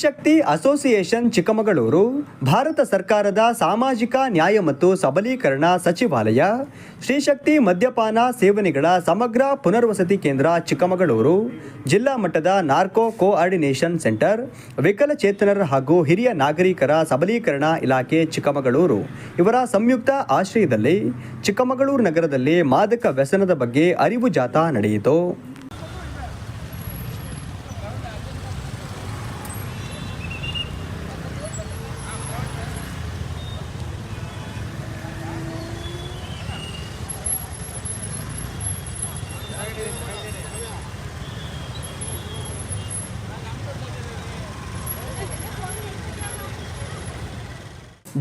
Shri Shakti association Chikkamagaluru, Bharat ಸರ್ಕಾರದ ಸಾಮಾಜಿಕ ನ್ಯಾಯ ಮತ್ತು ಸಬಲೀಕರಣ ಸಚಿವಾಲಯ, ಸ್ತ್ರೀಶಕ್ತಿ ಶಕ್ತಿ ಮದ್ಯಪಾನ ಸೇವನೆಗಳ ಸಮಗ್ರ ಪುನರ್ವಸತಿ ಕೇಂದ್ರ ಚಿಕ್ಕಮಗಳೂರು, ಜಿಲ್ಲಾ ಮಟ್ಟದ ನಾರ್ಕೋ ಕೋಆರ್ಡಿನೇಷನ್ ಸೆಂಟರ್, ವಿಕಲಚೇತನರ ಹಾಗೂ ಹಿರಿಯ ನಾಗರಿಕರ ಸಬಲೀಕರಣ ಇಲಾಖೆ ಚಿಕ್ಕಮಗಳೂರು. ಇವರ ಸಂಯುಕ್ತ ಆಶ್ರಯದಲ್ಲಿ ಚಿಕ್ಕಮಗಳೂರು ನಗರದಲ್ಲಿ ಮಾದಕ ವ್ಯಸನದ ಬಗ್ಗೆ ಅರಿವು ಜಾಥಾ ನಡೆಯಿತು.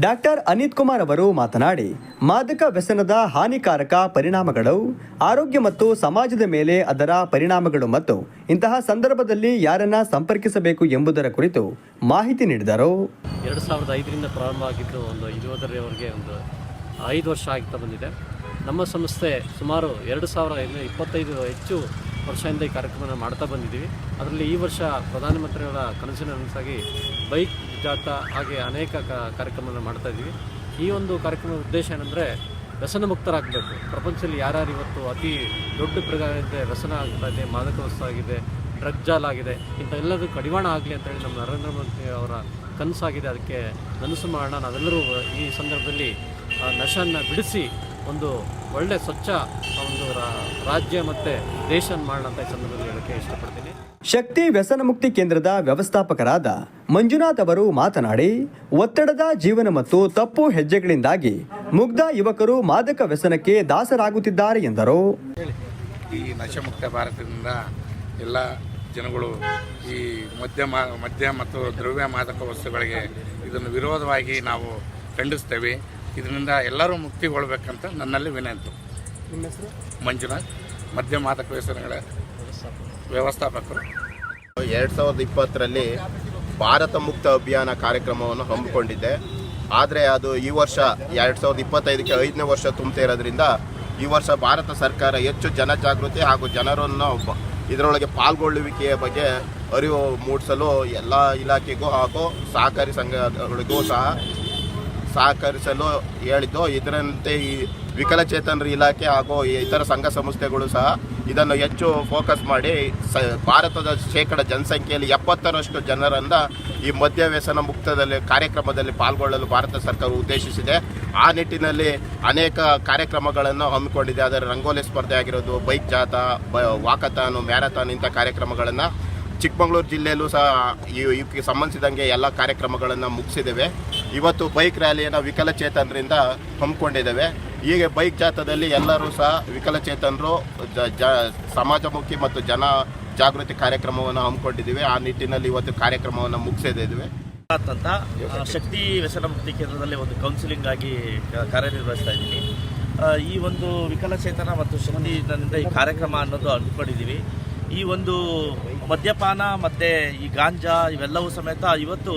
ಡಾಕ್ಟರ್ ಅನಿತ್ ಕುಮಾರ್ ಅವರು ಮಾತನಾಡಿ, ಮಾದಕ ವ್ಯಸನದ ಹಾನಿಕಾರಕ ಪರಿಣಾಮಗಳು ಆರೋಗ್ಯ ಮತ್ತು ಸಮಾಜದ ಮೇಲೆ ಅದರ ಪರಿಣಾಮಗಳು ಮತ್ತು ಇಂತಹ ಸಂದರ್ಭದಲ್ಲಿ ಯಾರನ್ನ ಸಂಪರ್ಕಿಸಬೇಕು ಎಂಬುದರ ಕುರಿತು ಮಾಹಿತಿ ನೀಡಿದರು. ಎರಡು ಸಾವಿರದ ಐದರಿಂದ ಪ್ರಾರಂಭ ಆಗಿದ್ದು ಒಂದು ಇರುವುದರವರೆಗೆ ಒಂದು ಐದು ವರ್ಷ ಆಗ್ತಾ ಬಂದಿದೆ. ನಮ್ಮ ಸಂಸ್ಥೆ ಸುಮಾರು ಎರಡು ಸಾವಿರ ಇಪ್ಪತ್ತೈದು ಹೆಚ್ಚು ವರ್ಷದಿಂದ ಈ ಕಾರ್ಯಕ್ರಮ ಮಾಡ್ತಾ ಬಂದಿದ್ದೀವಿ. ಅದರಲ್ಲಿ ಈ ವರ್ಷ ಪ್ರಧಾನಮಂತ್ರಿಗಳ ಕನಸಿನ ನನಸಾಗಿ ಬೈಕ್ ಜಾಥಾ ಹಾಗೆ ಅನೇಕ ಕಾರ್ಯಕ್ರಮಗಳನ್ನು ಮಾಡ್ತಾ ಇದ್ದೀವಿ. ಈ ಒಂದು ಕಾರ್ಯಕ್ರಮದ ಉದ್ದೇಶ ಏನಂದರೆ ವ್ಯಸನ ಮುಕ್ತರಾಗಬೇಕು. ಪ್ರಪಂಚದಲ್ಲಿ ಯಾರ್ಯಾರು ಇವತ್ತು ಅತಿ ದೊಡ್ಡ ಪ್ರಕಾರ ಇದೆ ವ್ಯಸನ ಆಗ್ತಾ ಇದೆ ಮಾದಕ ವಸ್ತು ಆಗಿದೆ ಡ್ರಗ್ ಜಾಲ್ ಆಗಿದೆ, ಇಂಥ ಎಲ್ಲದೂ ಕಡಿವಾಣ ಆಗಲಿ ಅಂತೇಳಿ ನಮ್ಮ ನರೇಂದ್ರ ಮೋದಿ ಅವರ ಕನಸಾಗಿದೆ. ಅದಕ್ಕೆ ನನಸು ಮಾಡೋಣ ನಾವೆಲ್ಲರೂ ಈ ಸಂದರ್ಭದಲ್ಲಿ ಆ ನಶನ್ನ ಬಿಡಿಸಿ ಒಂದು ಒಳ್ಳೆ, ಸ್ವಚ್ಛ ಒಂದು ರಾಜ್ಯ ಮತ್ತು ದೇಶನ ಮಾಡೋಣ ಅಂತ ಈ ಸಂದರ್ಭದಲ್ಲಿ ಹೇಳೋಕ್ಕೆ ಇಷ್ಟಪಡ್ತೀನಿ. ಶಕ್ತಿ ವ್ಯಸನ ಮುಕ್ತಿ ಕೇಂದ್ರದ ವ್ಯವಸ್ಥಾಪಕರಾದ ಮಂಜುನಾಥ್ ಅವರು ಮಾತನಾಡಿ ಒತ್ತಡದ ಜೀವನ ಮತ್ತು ತಪ್ಪು ಹೆಜ್ಜೆಗಳಿಂದಾಗಿ ಮುಗ್ಧ ಯುವಕರು ಮಾದಕ ವ್ಯಸನಕ್ಕೆ ದಾಸರಾಗುತ್ತಿದ್ದಾರೆ ಎಂದರು. ಈ ನಶಮುಕ್ತ ಭಾರತದಿಂದ ಎಲ್ಲ ಜನಗಳು ಈ ಮದ್ಯ ಮಾ ಮದ್ಯ ಮತ್ತು ದ್ರವ್ಯ ಮಾದಕ ವಸ್ತುಗಳಿಗೆ ಇದನ್ನು ವಿರೋಧವಾಗಿ ನಾವು ಖಂಡಿಸ್ತೇವೆ. ಇದರಿಂದ ಎಲ್ಲರೂ ಮುಕ್ತಿಗೊಳ್ಬೇಕಂತ ನನ್ನಲ್ಲಿ ವಿನಂತಿ. ಮಂಜುನಾಥ್ ಮದ್ಯ ಮಾದಕ ವ್ಯಸನಗಳ ವ್ಯವಸ್ಥಾಪಕರು. ಎರಡು ಸಾವಿರದ ಇಪ್ಪತ್ತರಲ್ಲಿ ಭಾರತ ಮುಕ್ತ ಅಭಿಯಾನ ಕಾರ್ಯಕ್ರಮವನ್ನು ಹಮ್ಮಿಕೊಂಡಿದ್ದೆ. ಆದರೆ ಅದು ಈ ವರ್ಷ ಎರಡು ಸಾವಿರದ ಇಪ್ಪತ್ತೈದಕ್ಕೆ ಐದನೇ ವರ್ಷ ತುಂಬ್ತಾ ಇರೋದ್ರಿಂದ ಈ ವರ್ಷ ಭಾರತ ಸರ್ಕಾರ ಹೆಚ್ಚು ಜನಜಾಗೃತಿ ಹಾಗೂ ಜನರನ್ನು ಇದರೊಳಗೆ ಪಾಲ್ಗೊಳ್ಳುವಿಕೆಯ ಬಗ್ಗೆ ಅರಿವು ಮೂಡಿಸಲು ಎಲ್ಲ ಇಲಾಖೆಗೂ ಹಾಗೂ ಸಹಕಾರಿ ಸಂಘಗಳಿಗೂ ಸಹ ಸಹಕರಿಸಲು ಹೇಳಿದ್ದು. ಇದರಂತೆ ಈ ವಿಕಲಚೇತನರ ಇಲಾಖೆ ಹಾಗೂ ಇತರ ಸಂಘ ಸಂಸ್ಥೆಗಳು ಸಹ ಇದನ್ನು ಹೆಚ್ಚು ಫೋಕಸ್ ಮಾಡಿ, ಸ, ಭಾರತದ ಶೇಕಡ ಜನಸಂಖ್ಯೆಯಲ್ಲಿ ಎಪ್ಪತ್ತರಷ್ಟು ಜನರನ್ನು ಈ ಮದ್ಯ ವ್ಯಸನ ಮುಕ್ತದಲ್ಲಿ, ಕಾರ್ಯಕ್ರಮದಲ್ಲಿ ಪಾಲ್ಗೊಳ್ಳಲು ಭಾರತ ಸರ್ಕಾರ ಉದ್ದೇಶಿಸಿದೆ. ಆ ನಿಟ್ಟಿನಲ್ಲಿ ಅನೇಕ ಕಾರ್ಯಕ್ರಮಗಳನ್ನು ಹಮ್ಮಿಕೊಂಡಿದೆ. ಅದರ ರಂಗೋಲಿ ಸ್ಪರ್ಧೆ ಆಗಿರೋದು ಬೈಕ್ ಜಾಥಾ, ಬ, ವಾಕಥಾನು, ಮ್ಯಾರಥಾನ್ ಇಂಥ ಕಾರ್ಯಕ್ರಮಗಳನ್ನು ಚಿಕ್ಕಮಗಳೂರು ಜಿಲ್ಲೆಯಲ್ಲೂ ಸಹ ಈ ಇವಕ್ಕೆ ಸಂಬಂಧಿಸಿದಂಗೆ ಎಲ್ಲ ಕಾರ್ಯಕ್ರಮಗಳನ್ನು ಮುಗಿಸಿದ್ದೇವೆ. ಇವತ್ತು ಬೈಕ್ ರ್ಯಾಲಿಯನ್ನು ವಿಕಲಚೇತನರಿಂದ ಹಮ್ಮಿಕೊಂಡಿದ್ದೇವೆ. ಹೀಗೆ ಬೈಕ್ ಜಾಥಾದಲ್ಲಿ ಎಲ್ಲರೂ ಸಹ ವಿಕಲಚೇತನರು, ಜ ಜ, ಸಮಾಜಮುಖಿ ಮತ್ತು ಜನ ಜಾಗೃತಿ ಕಾರ್ಯಕ್ರಮವನ್ನು ಹಮ್ಮಿಕೊಂಡಿದ್ದೀವಿ. ಆ ನಿಟ್ಟಿನಲ್ಲಿ ಇವತ್ತು ಕಾರ್ಯಕ್ರಮವನ್ನು ಮುಗಿಸಿದ್ದೇವೆ. ಅಂತ ಶಕ್ತಿ ವ್ಯಸನ ಮುಕ್ತಿ ಕೇಂದ್ರದಲ್ಲಿ ಒಂದು ಕೌನ್ಸಿಲಿಂಗ್ ಆಗಿ ಕಾರ್ಯನಿರ್ವಹಿಸ್ತಾ ಇದ್ದೀನಿ. ಈ ಒಂದು ವಿಕಲಚೇತನ ಮತ್ತು ಶಕ್ತಿಯಿಂದ ಈ ಕಾರ್ಯಕ್ರಮ ಅನ್ನೋದು ಅಂದ್ಕೊಂಡಿದ್ದೀವಿ ಈ ಒಂದು ಮದ್ಯಪಾನ ಮತ್ತು ಈ ಗಾಂಜಾ ಇವೆಲ್ಲವೂ ಸಮೇತ ಇವತ್ತು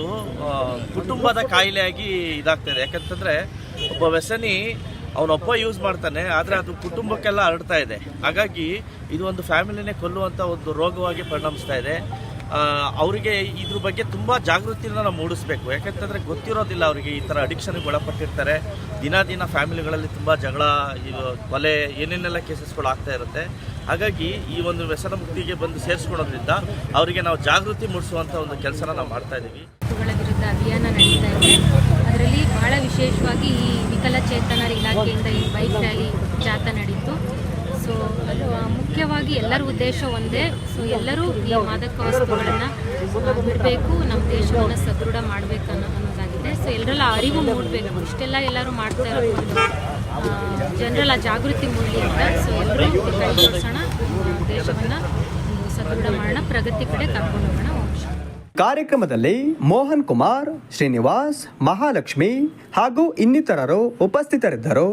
ಕುಟುಂಬದ ಕಾಯಿಲೆಯಾಗಿ ಇದಾಗ್ತಾಯಿದೆ ಯಾಕಂತಂದರೆ ಒಬ್ಬ ವ್ಯಸನಿ ಅವನೊಬ್ಬ ಯೂಸ್ ಮಾಡ್ತಾನೆ, ಆದರೆ ಅದು ಕುಟುಂಬಕ್ಕೆಲ್ಲ ಹರಡ್ತಾ ಇದೆ. ಹಾಗಾಗಿ ಇದು ಒಂದು ಫ್ಯಾಮಿಲಿನೇ ಕೊಲ್ಲುವಂಥ ಒಂದು ರೋಗವಾಗಿ ಪರಿಣಮಿಸ್ತಾ ಇದೆ. ಅವರಿಗೆ ಇದ್ರ ಬಗ್ಗೆ ತುಂಬ ಜಾಗೃತಿನ ನಾವು ಮೂಡಿಸ್ಬೇಕು. ಯಾಕಂತಂದರೆ ಗೊತ್ತಿರೋದಿಲ್ಲ ಅವರಿಗೆ ಈ ಥರ ಅಡಿಕ್ಷನ್ಗೆ ಒಳಪಟ್ಟಿರ್ತಾರೆ. ದಿನ ದಿನ ಫ್ಯಾಮಿಲಿಗಳಲ್ಲಿ ತುಂಬ ಜಗಳ ಕೊಲೆ, ಏನೇನೆಲ್ಲ ಕೇಸಸ್ಗಳು ಆಗ್ತಾ ಇರುತ್ತೆ. ಹಾಗಾಗಿ ಈ ಒಂದು ವ್ಯಸನ ಮುಕ್ತಿಗೆ ಬಂದು ಸೇರಿಸ್ಕೊಳೋದ್ರಿಂದ ಅವರಿಗೆ ನಾವು ಜಾಗೃತಿ ಮೂಡಿಸುವಂಥ ಒಂದು ಕೆಲಸನ ನಾವು ಮಾಡ್ತಾ ಇದ್ದೀವಿ. ವಿರುದ್ಧ ಅಭಿಯಾನ ನಡೀತಾ ಇದೆ. ಅದರಲ್ಲಿ ಬಹಳ ವಿಶೇಷವಾಗಿ ಈ ವಿಕಲಚೇತನರ ಇಲಾಖೆಯಿಂದ ಈ ಬೈಕ್ ರ್ಯಾಲಿ ಜಾಥಾ ನಡೀತು. ಸೊ ಮುಖ್ಯವಾಗಿ ಎಲ್ಲರ ಉದ್ದೇಶ ಒಂದೇ. ಸೊ ಎಲ್ಲರೂ ಈ ಮಾದಕ ವಸ್ತುಗಳನ್ನು ಬಿಡಬೇಕು ನಮ್ಮ ದೇಶವನ್ನು ಸದೃಢ ಮಾಡಬೇಕು ಅನ್ನೋ ಅನ್ನೋದಾಗಿದೆ. ಸೊ ಎಲ್ಲರೆಲ್ಲ ಅರಿವು ಮೂಡಬೇಕು. ಇಷ್ಟೆಲ್ಲ ಎಲ್ಲರೂ ಮಾಡ್ತಾ ಇರೋದು ಜನರೆಲ್ಲ ಜಾಗೃತಿ ಮೂಡಿ ಅಂತ ಸೊ ಎಲ್ಲರೂ ಕೈ ಜೋಡಿಸೋಣ ದೇಶವನ್ನು ಸದೃಢ ಮಾಡೋಣ, ಪ್ರಗತಿ ಕಡೆ ಕರ್ಕೊಂಡು ಹೋಗೋಣ ಕಾರ್ಯಕ್ರಮದಲ್ಲಿ ಮೋಹನ್ ಕುಮಾರ್, ಶ್ರೀನಿವಾಸ್, ಮಹಾಲಕ್ಷ್ಮಿ ಹಾಗೂ ಇನ್ನಿತರರು ಉಪಸ್ಥಿತರಿದ್ದರು.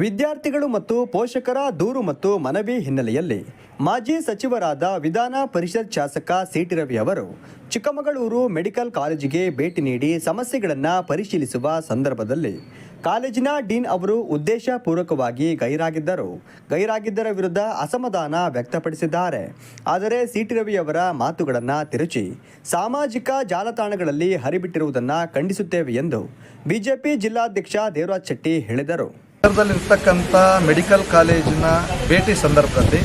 ವಿದ್ಯಾರ್ಥಿಗಳು ಮತ್ತು ಪೋಷಕರ ದೂರು ಮತ್ತು ಮನವಿ ಹಿನ್ನೆಲೆಯಲ್ಲಿ ಮಾಜಿ ಸಚಿವರಾದ ವಿಧಾನ ಪರಿಷತ್ ಶಾಸಕ ಸಿಟಿ ರವಿ ಅವರು ಚಿಕ್ಕಮಗಳೂರು ಮೆಡಿಕಲ್ ಕಾಲೇಜಿಗೆ ಭೇಟಿ ನೀಡಿ ಸಮಸ್ಯೆಗಳನ್ನು ಪರಿಶೀಲಿಸುವ ಸಂದರ್ಭದಲ್ಲಿ ಕಾಲೇಜಿನ ಡೀನ್ ಅವರು ಉದ್ದೇಶಪೂರ್ವಕವಾಗಿ ಗೈರಾಗಿದ್ದರು. ಗೈರಾಗಿದ್ದರ ವಿರುದ್ಧ ಅಸಮಾಧಾನ ವ್ಯಕ್ತಪಡಿಸಿದ್ದಾರೆ. ಆದರೆ ಸಿಟಿ ರವಿ ಅವರ ಮಾತುಗಳನ್ನು ತಿರುಚಿ, ಸಾಮಾಜಿಕ ಜಾಲತಾಣಗಳಲ್ಲಿ ಹರಿಬಿಟ್ಟಿರುವುದನ್ನು ಖಂಡಿಸುತ್ತೇವೆ ಎಂದು ಬಿಜೆಪಿ ಜಿಲ್ಲಾಧ್ಯಕ್ಷ ದೇವರಾಜ್ ಶೆಟ್ಟಿ ಹೇಳಿದರು. ನಗರದಲ್ಲಿರ್ತಕ್ಕಂಥ ಮೆಡಿಕಲ್ ಕಾಲೇಜಿನ ಭೇಟಿ ಸಂದರ್ಭದಲ್ಲಿ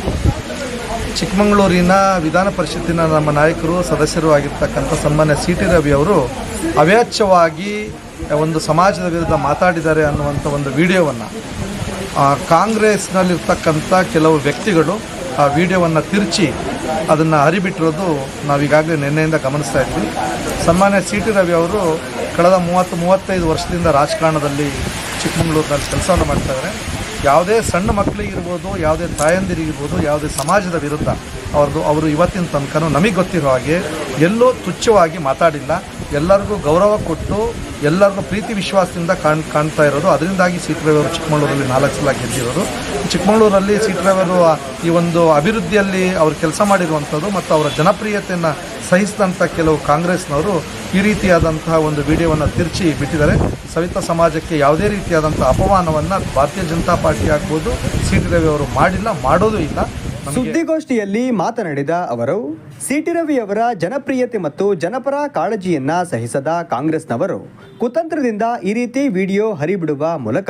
ಚಿಕ್ಕಮಗಳೂರಿನ ವಿಧಾನ ಪರಿಷತ್ತಿನ ನಮ್ಮ ನಾಯಕರು, ಸದಸ್ಯರು ಆಗಿರ್ತಕ್ಕಂಥ ಸನ್ಮಾನ್ಯ ಸಿ ಟಿ ರವಿ ಅವರು ಅವ್ಯಾಚ್ಯವಾಗಿ ಒಂದು ಸಮಾಜದ ವಿರುದ್ಧ ಮಾತಾಡಿದ್ದಾರೆ ಅನ್ನುವಂಥ ಒಂದು ವಿಡಿಯೋವನ್ನು ಕಾಂಗ್ರೆಸ್ನಲ್ಲಿರ್ತಕ್ಕಂಥ ಕೆಲವು ವ್ಯಕ್ತಿಗಳು ಆ ವಿಡಿಯೋವನ್ನು ತಿರುಚಿ ಅದನ್ನು ಹರಿಬಿಟ್ಟಿರೋದು ನಾವೀಗಾಗಲೇ ನಿನ್ನೆಯಿಂದ ಗಮನಿಸ್ತಾ ಇದ್ವಿ. ಸನ್ಮಾನ್ಯ ಸಿ ಟಿ ರವಿ ಅವರು ಕಳೆದ ಮೂವತ್ತು, ಮೂವತ್ತೈದು ವರ್ಷದಿಂದ ರಾಜಕಾರಣದಲ್ಲಿ ಚಿಕ್ಕಮಗಳೂರಿನಲ್ಲಿ ಕೆಲಸವನ್ನು ಮಾಡ್ತಾ ಇದ್ದಾರೆ ಯಾವುದೇ ಸಣ್ಣ ಮಕ್ಕಳಿಗಿರ್ಬೋದು ಯಾವುದೇ ತಾಯಂದಿರಿಗಿರ್ಬೋದು ಯಾವುದೇ ಸಮಾಜದ ವಿರುದ್ಧ ಅವ್ರದ್ದು ಅವರು ಇವತ್ತಿನ ತನಕನೂ ನಮಗೆ ಗೊತ್ತಿರೋ ಹಾಗೆ ಎಲ್ಲೋ ತುಚ್ಛವಾಗಿ ಮಾತಾಡಿಲ್ಲ. ಎಲ್ಲರಿಗೂ ಗೌರವ ಕೊಟ್ಟು ಎಲ್ಲರಿಗೂ ಪ್ರೀತಿ ವಿಶ್ವಾಸದಿಂದ ಕಾಣ್, ಕಾಣ್ತಾ ಇರೋದು. ಅದರಿಂದಾಗಿ ಸೀಟ್ರವರು ಚಿಕ್ಕಮಗಳೂರಲ್ಲಿ ನಾಲ್ಕು ಸಲ ಗೆದ್ದಿರೋದು. ಚಿಕ್ಕಮಗಳೂರಲ್ಲಿ ಸೀಟ್ರವರು ಈ ಒಂದು ಅಭಿವೃದ್ಧಿಯಲ್ಲಿ ಅವರು ಕೆಲಸ ಮಾಡಿರುವಂಥದ್ದು ಮತ್ತು ಅವರ ಜನಪ್ರಿಯತೆಯನ್ನು ಸಹಿಸಿದಂಥ ಕೆಲವು ಕಾಂಗ್ರೆಸ್ನವರು ಈ ರೀತಿಯಾದಂತಹ ಒಂದು ವಿಡಿಯೋವನ್ನು ತಿರುಚಿ ಬಿಟ್ಟಿದ್ದಾರೆ. ಸವಿತಾ ಸಮಾಜಕ್ಕೆ ಯಾವುದೇ ರೀತಿಯಾದಂಥ ಅಪಮಾನವನ್ನು ಭಾರತೀಯ ಜನತಾ ಪಾರ್ಟಿ ಆಗ್ಬೋದು, ಸಿ ಟಿ ಅವರು ಮಾಡಿಲ್ಲ, ಮಾಡೋದು ಇಲ್ಲ. ಸುದ್ದಿಗೋಷ್ಠಿಯಲ್ಲಿ ಮಾತನಾಡಿದ ಅವರು ಸಿಟಿ ರವಿ ಅವರ ಜನಪ್ರಿಯತೆ ಮತ್ತು ಜನಪರ ಕಾಳಜಿಯನ್ನ ಸಹಿಸದ ಕಾಂಗ್ರೆಸ್ನವರು ಕುತಂತ್ರದಿಂದ ಈ ರೀತಿ ವಿಡಿಯೋ ಹರಿಬಿಡುವ ಮೂಲಕ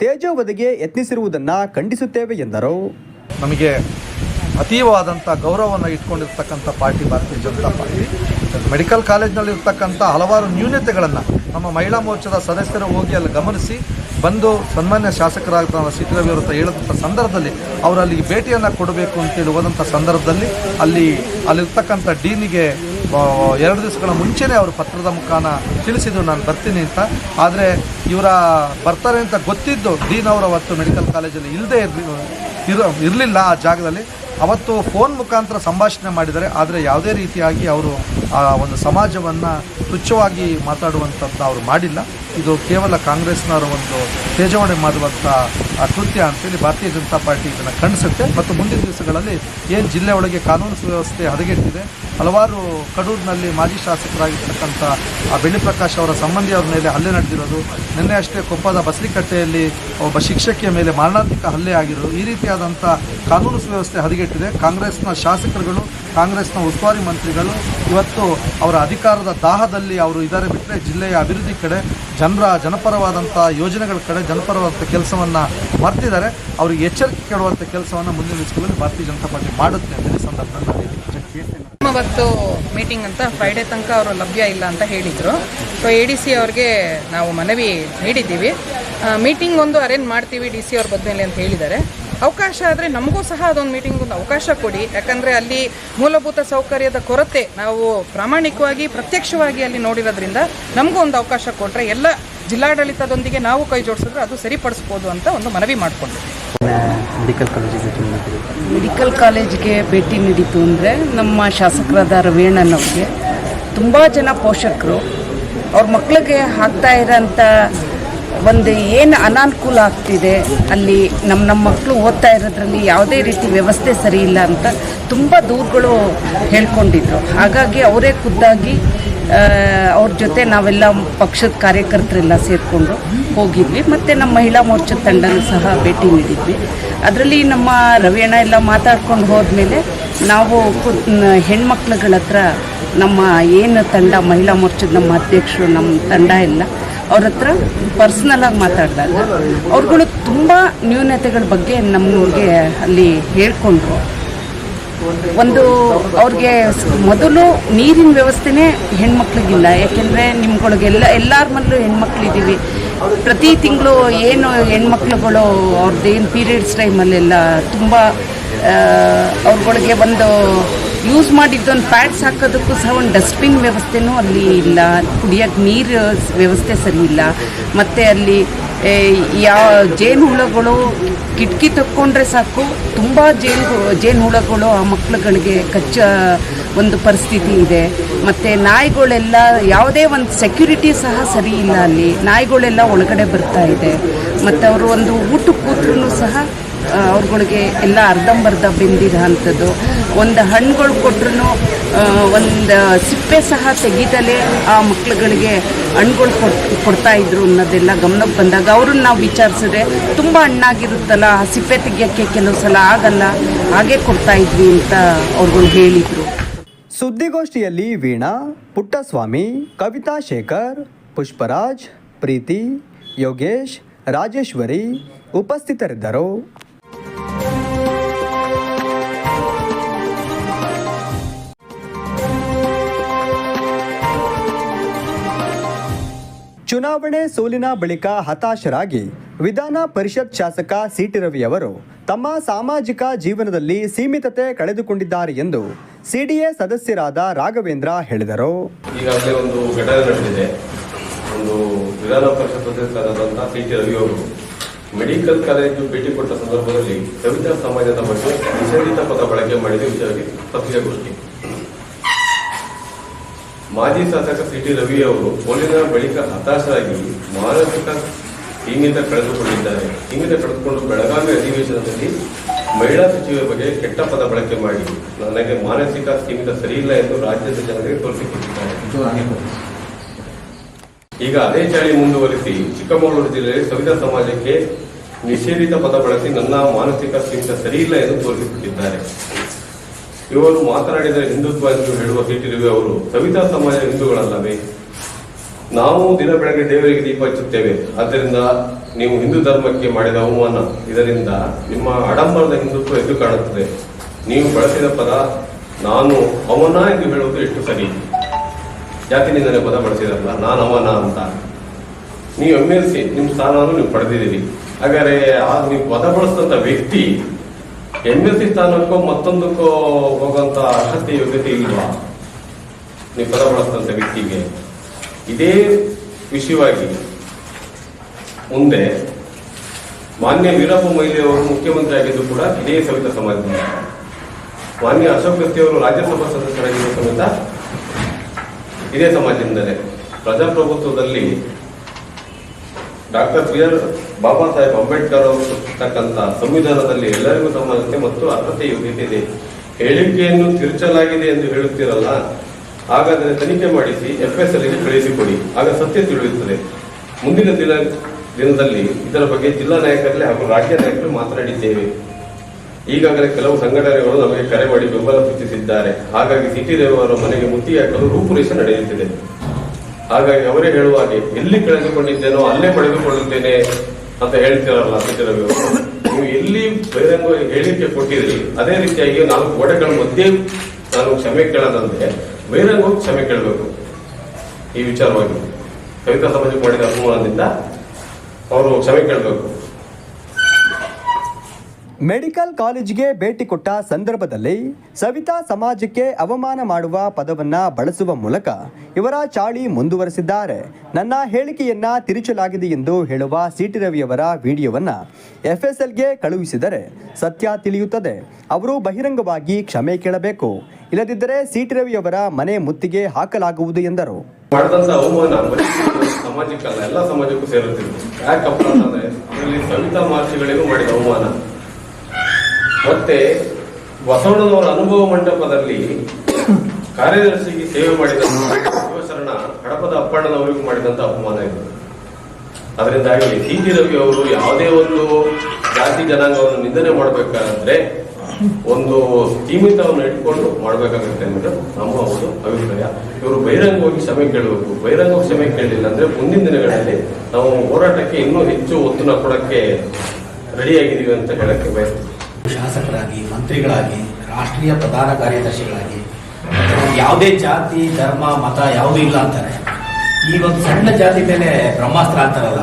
ತೇಜೋವಧಿಗೆ ಯತ್ನಿಸಿರುವುದನ್ನು ಖಂಡಿಸುತ್ತೇವೆ ಎಂದರು. ನಮಗೆ ಅತೀವವಾದಂಥ ಗೌರವವನ್ನು ಇಟ್ಕೊಂಡಿರ್ತಕ್ಕಂಥ ಪಾರ್ಟಿ ಭಾರತೀಯ ಜನತಾ ಪಾರ್ಟಿ. ಮೆಡಿಕಲ್ ಕಾಲೇಜ್ನಲ್ಲಿ ಇರ್ತಕ್ಕಂಥ ಹಲವಾರು ನ್ಯೂನತೆಗಳನ್ನು ನಮ್ಮ ಮಹಿಳಾ ಮೋರ್ಚಾದ ಸದಸ್ಯರು ಹೋಗಿ ಅಲ್ಲಿ ಗಮನಿಸಿ, ಬಂದು ಸನ್ಮಾನ್ಯ ಶಾಸಕರಾದ ಸಿಟಿ ರವಿ ಅವರ ಹೇಳಿದಂಥ ಸಂದರ್ಭದಲ್ಲಿ ಅವರು ಅಲ್ಲಿಗೆ ಭೇಟಿಯನ್ನು ಕೊಡಬೇಕು ಅಂತೇಳಿ ಹೋದಂಥ ಸಂದರ್ಭದಲ್ಲಿ ಅಲ್ಲಿ, ಅಲ್ಲಿರ್ತಕ್ಕಂಥ ಡೀನಿಗೆ ಎರಡು ದಿವಸಗಳ ಮುಂಚೆನೇ ಅವರು ಪತ್ರದ ಮುಖಾನ ತಿಳಿಸಿದ್ದು ನಾನು ಬರ್ತೀನಿ ಅಂತ. ಆದರೆ ಇವರ ಬರ್ತಾರೆ ಅಂತ ಗೊತ್ತಿದ್ದು ಡೀನ್ ಅವರು ಅವತ್ತು ಮೆಡಿಕಲ್ ಕಾಲೇಜಲ್ಲಿ ಇಲ್ಲದೆ ಇರ ಇರಲಿಲ್ಲ ಆ ಜಾಗದಲ್ಲಿ. ಅವತ್ತು ಫೋನ್ ಮುಖಾಂತರ ಸಂಭಾಷಣೆ ಮಾಡಿದರೆ ಆದರೆ ಯಾವುದೇ ರೀತಿಯಾಗಿ ಅವರು ಆ ಒಂದು ಸಮಾಜವನ್ನು ತುಚ್ಛವಾಗಿ ಮಾತಾಡುವಂಥದ್ದು ಅವರು ಮಾಡಿಲ್ಲ. ಇದು ಕೇವಲ ಕಾಂಗ್ರೆಸ್ನವರ ಒಂದು ತೇಜಾವಣೆ ಮಾಡುವಂಥ ಕೃತ್ಯ ಅಂತೇಳಿ ಭಾರತೀಯ ಜನತಾ ಪಾರ್ಟಿ ಇದನ್ನು ಖಂಡಿಸುತ್ತೆ. ಮತ್ತು ಮುಂದಿನ ದಿವಸಗಳಲ್ಲಿ ಏನು ಜಿಲ್ಲೆ ಒಳಗೆ ಕಾನೂನು ಸುವ್ಯವಸ್ಥೆ ಹದಗೆಟ್ಟಿದೆ, ಹಲವಾರು ಕಡೂರಿನಲ್ಲಿ ಮಾಜಿ ಶಾಸಕರಾಗಿರ್ತಕ್ಕಂಥ ಬೆಳ್ಳಿ ಪ್ರಕಾಶ್ ಅವರ ಸಂಬಂಧಿಯವರ ಮೇಲೆ ಹಲ್ಲೆ ನಡೆದಿರೋದು, ನಿನ್ನೆ ಅಷ್ಟೇ ಕೊಪ್ಪದ ಬಸಲಿಕಟ್ಟೆಯಲ್ಲಿ ಒಬ್ಬ ಶಿಕ್ಷಕಿಯ ಮೇಲೆ ಮಾರಣಾಂತಿಕ ಹಲ್ಲೆ ಆಗಿರೋದು, ಈ ರೀತಿಯಾದಂಥ ಕಾನೂನು ಸುವ್ಯವಸ್ಥೆ ಹದಗೆಟ್ಟಿದೆ. ಕಾಂಗ್ರೆಸ್ನ ಶಾಸಕರುಗಳು, ಕಾಂಗ್ರೆಸ್ನ ಉಸ್ತುವಾರಿ ಮಂತ್ರಿಗಳು, ಇವತ್ತು ಅವರ ಅಧಿಕಾರದ ದಾಹದಲ್ಲಿ ಅವರು ಇದ್ದಾರೆ ಬಿಟ್ಟರೆ ಜಿಲ್ಲೆಯ ಅಭಿವೃದ್ಧಿ ಕಡೆ ಜನರ ಜನಪರವಾದಂಥ ಯೋಜನೆಗಳ ಕಡೆ ಜನಪರವಾದಂಥ ಕೆಲಸವನ್ನು ಮಾಡ್ತಿದ್ದಾರೆ. ಅವರಿಗೆ ಎಚ್ಚರಿಕೆ ಕೊಡುವಂಥ ಕೆಲಸವನ್ನು ಮುಂದಿನ ದಿವಸಗಳಲ್ಲಿ ಭಾರತೀಯ ಜನತಾ ಪಾರ್ಟಿ ಮಾಡುತ್ತೆ ಅಂತ ಈ ಸಂದರ್ಭದಲ್ಲಿ. ಅವತ್ತು ಮೀಟಿಂಗ್ ಅಂತ ಫ್ರೈಡೇ ತನಕ ಅವರು ಲಭ್ಯ ಇಲ್ಲ ಅಂತ ಹೇಳಿದರು. ಸೊ ಎ ಡಿ ಸಿ ಅವ್ರಿಗೆ ನಾವು ಮನವಿ ನೀಡಿದ್ದೀವಿ. ಮೀಟಿಂಗ್ ಒಂದು ಅರೇಂಜ್ ಮಾಡ್ತೀವಿ ಡಿ ಸಿ ಅವ್ರ ಬದ್ಮೇಲೆ ಅಂತ ಹೇಳಿದ್ದಾರೆ. ಅವಕಾಶ ಆದರೆ ನಮಗೂ ಸಹ ಅದೊಂದು ಮೀಟಿಂಗ್ ಒಂದು ಅವಕಾಶ ಕೊಡಿ. ಯಾಕಂದರೆ ಅಲ್ಲಿ ಮೂಲಭೂತ ಸೌಕರ್ಯದ ಕೊರತೆ ನಾವು ಪ್ರಾಮಾಣಿಕವಾಗಿ ಪ್ರತ್ಯಕ್ಷವಾಗಿ ಅಲ್ಲಿ ನೋಡಿರೋದ್ರಿಂದ ನಮಗೂ ಒಂದು ಅವಕಾಶ ಕೊಟ್ಟರೆ ಎಲ್ಲ ಜಿಲ್ಲಾಡಳಿತದೊಂದಿಗೆ ನಾವು ಕೈ ಜೋಡಿಸಿದ್ರೆ ಅದು ಸರಿಪಡಿಸ್ಬೋದು ಅಂತ ಒಂದು ಮನವಿ ಮಾಡಿಕೊಂಡು ಮೆಡಿಕಲ್ ಕಾಲೇಜಿಗೆ ಭೇಟಿ ನೀಡಿತು ಅಂದರೆ ನಮ್ಮ ಶಾಸಕರಾದ ರವೀಣನವ್ರಿಗೆ ತುಂಬ ಜನ ಪೋಷಕರು. ಅವ್ರ ಮಕ್ಕಳಿಗೆ ಆಗ್ತಾ ಇರೋಂಥ ಒಂದು ಏನು ಅನಾನುಕೂಲ ಆಗ್ತಿದೆ, ಅಲ್ಲಿ ನಮ್ಮ ನಮ್ಮ ಮಕ್ಕಳು ಓದ್ತಾ ಇರೋದ್ರಲ್ಲಿ ಯಾವುದೇ ರೀತಿ ವ್ಯವಸ್ಥೆ ಸರಿ ಇಲ್ಲ ಅಂತ ತುಂಬ ದೂರುಗಳು ಹೇಳ್ಕೊಂಡಿದ್ರು. ಹಾಗಾಗಿ ಅವರೇ ಖುದ್ದಾಗಿ ಅವ್ರ ಜೊತೆ ನಾವೆಲ್ಲ ಪಕ್ಷದ ಕಾರ್ಯಕರ್ತರೆಲ್ಲ ಸೇರಿಕೊಂಡು ಹೋಗಿದ್ವಿ. ಮತ್ತು ನಮ್ಮ ಮಹಿಳಾ ಮೋರ್ಚಾ ತಂಡನೂ ಸಹ ಭೇಟಿ ನೀಡಿದ್ವಿ. ಅದರಲ್ಲಿ ನಮ್ಮ ರವಿಯಣ್ಣ ಎಲ್ಲ ಮಾತಾಡ್ಕೊಂಡು ಹೋದ್ಮೇಲೆ ನಾವು ಹೆಣ್ಮಕ್ಳುಗಳ ಹತ್ರ ನಮ್ಮ ಏನು ತಂಡ, ಮಹಿಳಾ ಮೋರ್ಚದ ನಮ್ಮ ಅಧ್ಯಕ್ಷರು, ನಮ್ಮ ತಂಡ ಎಲ್ಲ ಅವ್ರ ಹತ್ರ ಪರ್ಸ್ನಲಾಗಿ ಮಾತಾಡಿದಾಗ ಅವ್ರುಗಳು ತುಂಬ ನ್ಯೂನತೆಗಳ ಬಗ್ಗೆ ನಮ್ಮೂರಿಗೆ ಅಲ್ಲಿ ಹೇಳ್ಕೊಂಡ್ರು. ಒಂದು ಅವ್ರಿಗೆ ಮೊದಲು ನೀರಿನ ವ್ಯವಸ್ಥೆನೇ ಹೆಣ್ಮಕ್ಳಿಗಿಲ್ಲ. ಯಾಕೆಂದರೆ ನಿಮ್ಗಳಿಗೆಲ್ಲ ಎಲ್ಲಾರ ಮನೇಲೂ ಹೆಣ್ಮಕ್ಳಿದ್ದೀವಿ ಪ್ರತಿ ತಿಂಗಳು ಏನು ಹೆಣ್ಮಕ್ಳುಗಳು ಅವ್ರದ್ದೇನು ಪೀರಿಯಡ್ಸ್ ಟೈಮಲ್ಲೆಲ್ಲ ತುಂಬ ಅವ್ರಗಳಿಗೆ ಒಂದು ಯೂಸ್ ಮಾಡಿದ್ದೊಂದು ಪ್ಯಾಡ್ಸ್ ಹಾಕೋದಕ್ಕೂ ಸಹ ಒಂದು ಡಸ್ಟ್ಬಿನ್ ವ್ಯವಸ್ಥೆನೂ ಅಲ್ಲಿ ಇಲ್ಲ. ಕುಡಿಯೋಕ್ಕೆ ನೀರು ವ್ಯವಸ್ಥೆ ಸರಿ ಇಲ್ಲ. ಮತ್ತು ಅಲ್ಲಿ ಯಾವ ಜೇನು ಹುಳಗಳು ಕಿಟಕಿ ತಕ್ಕೊಂಡ್ರೆ ಸಾಕು. ತುಂಬ ಜೇನು ಜೇನು ಹುಳಗಳು ಆ ಮಕ್ಕಳುಗಳಿಗೆ ಕಚ್ಚ, ಒಂದು ಪರಿಸ್ಥಿತಿ ಇದೆ. ಮತ್ತು ನಾಯಿಗಳೆಲ್ಲ ಯಾವುದೇ ಒಂದು ಸೆಕ್ಯೂರಿಟಿ ಸಹ ಸರಿ ಇಲ್ಲ ಅಲ್ಲಿ. ನಾಯಿಗಳೆಲ್ಲ ಒಳಗಡೆ ಬರ್ತಾ ಇದೆ. ಮತ್ತು ಅವರು ಒಂದು ಊಟಕ್ಕೆ ಕೂತ್ರೂ ಸಹ ಅವ್ರುಗಳಿಗೆ ಎಲ್ಲ ಅರ್ಧಂಬರ್ಧ ಬೆಂದಿರೋಂಥದ್ದು ಒಂದು ಹಣ್ಣುಗಳು ಕೊಟ್ರು ಒಂದು ಸಿಪ್ಪೆ ಸಹ ತೆಗೀತಲೇ ಆ ಮಕ್ಳುಗಳಿಗೆ ಹಣ್ಣುಗಳು ಕೊಟ್ಟು ಕೊಡ್ತಾ ಇದ್ರು ಅನ್ನೋದೆಲ್ಲ ಗಮನಕ್ಕೆ ಬಂದಾಗ ಅವ್ರನ್ನ ನಾವು ವಿಚಾರಿಸಿದ್ರೆ ತುಂಬ ಹಣ್ಣಾಗಿರುತ್ತಲ್ಲ, ಆ ಸಿಪ್ಪೆ ತೆಗಿಯೋಕ್ಕೆ ಕೆಲವು ಸಲ ಆಗಲ್ಲ, ಹಾಗೆ ಕೊಡ್ತಾ ಇದ್ವಿ ಅಂತ ಅವ್ರುಗಳು ಹೇಳಿದರು. ಸುದ್ದಿಗೋಷ್ಠಿಯಲ್ಲಿ ವೀಣಾ, ಪುಟ್ಟಸ್ವಾಮಿ, ಕವಿತಾ ಶೇಖರ್, ಪುಷ್ಪರಾಜ್, ಪ್ರೀತಿ, ಯೋಗೇಶ್, ರಾಜೇಶ್ವರಿ ಉಪಸ್ಥಿತರಿದ್ದರು. ಚುನಾವಣೆ ಸೋಲಿನ ಬಳಿಕ ಹತಾಶರಾಗಿ ವಿಧಾನ ಪರಿಷತ್ ಶಾಸಕ ಸಿಟಿ ರವಿಯವರು ತಮ್ಮ ಸಾಮಾಜಿಕ ಜೀವನದಲ್ಲಿ ಸೀಮಿತತೆ ಕಳೆದುಕೊಂಡಿದ್ದಾರೆ ಎಂದು ಸಿಡಿಎ ಸದಸ್ಯರಾದ ರಾಘವೇಂದ್ರ ಹೇಳಿದರು. ಈಗಾಗಲೇ ಒಂದು ಘಟನೆ ನಡೆದಿದೆ. ಒಂದು ವಿಧಾನ ಪರಿಷತ್ ಸದಸ್ಯರಾದಂತಹ ಸಿಟಿ ರವಿ ಅವರು ಮೆಡಿಕಲ್ ಕಾಲೇಜು ಭೇಟಿ ಕೊಟ್ಟ ಸಂದರ್ಭದಲ್ಲಿ ಕವಿತಾ ಸಮಾಜದ ಬಗ್ಗೆ ನಿಷೇಧಿತ ಪದ ಬಳಕೆ ಮಾಡಿದ ವಿಚಾರಕ್ಕೆ ಪತ್ರಿಕಾಗೋಷ್ಠಿ ಮಾಜಿ ಶಾಸಕ ಸಿಟಿ ರವಿ ಅವರು ಪೋಲಿನ ಬಳಿಕ ಹತಾಶರಾಗಿ ಮಾನಸಿಕ ಸೀಮಿತ ಕಳೆದುಕೊಂಡಿದ್ದಾರೆ. ಸೀಮಿತ ಕಳೆದುಕೊಂಡು ಬೆಳಗಾವಿ ಅಧಿವೇಶನದಲ್ಲಿ ಮಹಿಳಾ ಸಚಿವರ ಬಗ್ಗೆ ಕೆಟ್ಟ ಪದ ಬಳಕೆ ಮಾಡಿ ನನಗೆ ಮಾನಸಿಕ ಸೀಮಿತ ಸರಿಯಿಲ್ಲ ಎಂದು ರಾಜ್ಯದ ಜನರಿಗೆ ತೋರಿಸಿಕೊಟ್ಟಿದ್ದಾರೆ. ಈಗ ಅದೇ ಚಾಳಿ ಮುಂದುವರಿಸಿ ಚಿಕ್ಕಮಗಳೂರು ಜಿಲ್ಲೆಯಲ್ಲಿ ಸವಿತಾ ಸಮಾಜಕ್ಕೆ ನಿಷೇಧಿತ ಪದ ಬಳಸಿ ನನ್ನ ಮಾನಸಿಕ ಸೀಮಿತ ಸರಿಯಿಲ್ಲ ಎಂದು ತೋರಿಸಿಬಿಟ್ಟಿದ್ದಾರೆ ಇವರು ಮಾತನಾಡಿದ ಹಿಂದುತ್ವ ಎಂದು ಹೇಳುವ ಹೇಟಿರುವೆ ರವಿ ಅವರು, ಸವಿತಾ ಸಮಾಜ ಹಿಂದೂಗಳಲ್ಲವೇ? ನಾವು ದಿನ ಬೆಳಗ್ಗೆ ದೇವರಿಗೆ ದೀಪ ಹಚ್ಚುತ್ತೇವೆ. ಆದ್ದರಿಂದ ನೀವು ಹಿಂದೂ ಧರ್ಮಕ್ಕೆ ಮಾಡಿದ ಅವಮಾನ. ಇದರಿಂದ ನಿಮ್ಮ ಆಡಂಬರದ ಹಿಂದುತ್ವ ಎದ್ದು ಕಾಣುತ್ತದೆ. ನೀವು ಬಳಸಿದ ಪದ ನಾನು ಅವನ ಎಂದು ಹೇಳುವುದು ಎಷ್ಟು ಸರಿ? ಜಾತಿ ನಿಂದನೆ ಪದ ಬಳಸಿರಲ್ಲ ನಾನು ಅವನ ಅಂತ. ನೀವು ಎಂ ನಿಮ್ಮ ಸ್ಥಾನವನ್ನು ನೀವು ಪಡೆದಿದ್ದೀರಿ. ಹಾಗಾದರೆ ಆ ನೀವು ಪದ ಬಳಸಿದಂತ ವ್ಯಕ್ತಿ ಎಂ ಸ್ಥಾನಕ್ಕೂ ಮತ್ತೊಂದಕ್ಕೋ ಹೋಗುವಂತ ಅರ್ಹತೆ ಯೋಗ್ಯತೆ ಇಲ್ವಾ? ನೀವು ಪದ ವ್ಯಕ್ತಿಗೆ. ಇದೇ ವಿಷಯವಾಗಿ ಮುಂದೆ ಮಾನ್ಯ ವೀರಪ್ಪ ಮೊಯ್ಲಿ ಅವರು ಮುಖ್ಯಮಂತ್ರಿ ಆಗಿದ್ದು ಕೂಡ ಇದೇ ಸವಿತ ಸಮಾಜದಿಂದ ಮಾನ್ಯ ಅಶೋಕ್ ಗಸ್ತಿ ಅವರು ರಾಜ್ಯಸಭಾ ಸದಸ್ಯರಾಗಿದ್ದು ಸಮೇತ ಇದೇ ಸಮಾಜದಿಂದಲೇ. ಪ್ರಜಾಪ್ರಭುತ್ವದಲ್ಲಿ doctor B R Baba Saheb Ambedkar ಅವರು ಸಂವಿಧಾನದಲ್ಲಿ ಎಲ್ಲರಿಗೂ ಸಮಾನತೆ ಮತ್ತು ಅರ್ಹತೆ ಯೋಗ್ಯತೆ ಇದೆ. ಹೇಳಿಕೆಯನ್ನು ತಿರುಚಲಾಗಿದೆ ಎಂದು ಹೇಳುತ್ತೀರಲ್ಲ, ಹಾಗಾದರೆ ತನಿಖೆ ಮಾಡಿಸಿ ಎಫ್ ಎಸ್ ಕಳುಹಿಸಿಕೊಡಿ. ಆಗ ಸತ್ಯ ತಿಳಿಯುತ್ತದೆ. ಮುಂದಿನ ದಿನ ದಿನದಲ್ಲಿ ಇದರ ಬಗ್ಗೆ ಜಿಲ್ಲಾ ನಾಯಕರಲ್ಲಿ ಹಾಗೂ ರಾಜ್ಯ ನಾಯಕರು ಮಾತನಾಡಿದ್ದೇವೆ. ಈಗಾಗಲೇ ಕೆಲವು ಸಂಘಟನೆಗಳು ನಮಗೆ ಕರೆ ಮಾಡಿ ಬೆಂಬಲ ಸೂಚಿಸಿದ್ದಾರೆ. ಹಾಗಾಗಿ ಸಿಟಿ ದೇವರು ಮನೆಗೆ ಮುತ್ತಿಗೆ ಹಾಕಲು ರೂಪುರೇಷೆ ನಡೆಯುತ್ತಿದೆ. ಹಾಗಾಗಿ ಅವರೇ ಹೇಳುವ ಹಾಗೆ, ಎಲ್ಲಿ ಕಳೆದುಕೊಂಡಿದ್ದೇನೋ ಅಲ್ಲೇ ಪಡೆದುಕೊಳ್ಳುತ್ತೇನೆ ಅಂತ ಹೇಳ್ತಿರಲ್ಲ ಸಚಿವರು ನೀವು ಎಲ್ಲಿ ಬಹಿರಂಗ ಹೇಳಿಕೆ ಕೊಟ್ಟಿದ್ರಿ ಅದೇ ರೀತಿಯಾಗಿ ನಾಲ್ಕು ಗೋಡೆಗಳ ಮಧ್ಯೆ ನಾನು ಕ್ಷಮೆ ಕೇಳದಂತೆ ಬಹಿರಂಗವಾಗಿ ಕ್ಷಮೆ ಕೇಳಬೇಕು. ಈ ವಿಚಾರವಾಗಿ ಕವಿತಾ ಸಮಾಜ ಮಾಡಿದ ಅಪಮಾನದಿಂದ ಅವರು ಕ್ಷಮೆ ಕೇಳಬೇಕು. ಮೆಡಿಕಲ್ ಕಾಲೇಜಿಗೆ ಭೇಟಿ ಕೊಟ್ಟ ಸಂದರ್ಭದಲ್ಲಿ ಸವಿತಾ ಸಮಾಜಕ್ಕೆ ಅವಮಾನ ಮಾಡುವ ಪದವನ್ನ ಬಳಸುವ ಮೂಲಕ ಇವರ ಚಾಳಿ ಮುಂದುವರೆಸಿದ್ದಾರೆ. ನನ್ನ ಹೇಳಿಕೆಯನ್ನ ತಿರುಚಲಾಗಿದೆ ಎಂದು ಹೇಳುವ ಸಿಟಿ ರವಿಯವರ ವಿಡಿಯೋವನ್ನ ಎಫ್ಎಸ್ಎಲ್ಗೆ ಕಳುಹಿಸಿದರೆ ಸತ್ಯ ತಿಳಿಯುತ್ತದೆ. ಅವರು ಬಹಿರಂಗವಾಗಿ ಕ್ಷಮೆ ಕೇಳಬೇಕು. ಇಲ್ಲದಿದ್ದರೆ ಸಿಟಿ ರವಿಯವರ ಮನೆ ಮುತ್ತಿಗೆ ಹಾಕಲಾಗುವುದು ಎಂದರು. ಸಮಾಜಕ್ಕೂ ಸೇರುತ್ತಿದೆ. ಯಾಕಪ್ಪ ಅಂತಂದ್ರೆ ಸವಿತಾ ಮಹರ್ಷಿಗಳಿಗೂ ಮಾಡಿದ ಅವಮಾನ. ಮತ್ತೆ ಬಸವಣ್ಣನವರ ಅನುಭವ ಮಂಟಪದಲ್ಲಿ ಕಾರ್ಯದರ್ಶಿಗೆ ಸೇವೆ ಮಾಡಿದ ಶಿವಶರಣ ಅಪ್ಪಣ್ಣನವರಿಗೂ ಮಾಡಿದಂತ ಅಪಮಾನ ಇದು. ಅದರಿಂದಾಗಿ ಸಿ ಟಿ. ರವಿ ಅವರು ಯಾವುದೇ ಒಂದು ಜಾತಿ ಜನಾಂಗವನ್ನು ನಿಂದನೆ ಮಾಡಬೇಕಾದ್ರೆ ಒಂದು ಸೀಮಿತವನ್ನು ಇಟ್ಕೊಂಡು ಮಾಡಬೇಕಾಗುತ್ತೆ ಅನ್ನೋದು ನಮ್ಮ ಒಂದು ಅಭಿಪ್ರಾಯ. ಇವರು ಬಹಿರಂಗವಾಗಿ ಕ್ಷಮೆ ಕೇಳಬೇಕು. ಬಹಿರಂಗ ಕ್ಷಮೆ ಕೇಳಲಿಲ್ಲ ಅಂದ್ರೆ ಮುಂದಿನ ದಿನಗಳಲ್ಲಿ ನಾವು ಹೋರಾಟಕ್ಕೆ ಇನ್ನೂ ಹೆಚ್ಚು ಒತ್ತನ್ನು ಕೊಡಕ್ಕೆ ರೆಡಿಯಾಗಿದ್ದೀವಿ ಅಂತ ಹೇಳಕ್ಕೆ ಬಯಸ್ತೀವಿ ಶಾಸಕರಾಗಿ, ಮಂತ್ರಿಗಳಾಗಿ, ರಾಷ್ಟ್ರೀಯ ಪ್ರಧಾನ ಕಾರ್ಯದರ್ಶಿಗಳಾಗಿ, ಯಾವುದೇ ಜಾತಿ, ಧರ್ಮ, ಮತ ಯಾವುದೂ ಇಲ್ಲ ಅಂತಾರೆ. ಈ ಒಂದು ಸಣ್ಣ ಜಾತಿ ಮೇಲೆ ಬ್ರಹ್ಮಾಸ್ತ್ರ ಅಂತಾರಲ್ಲ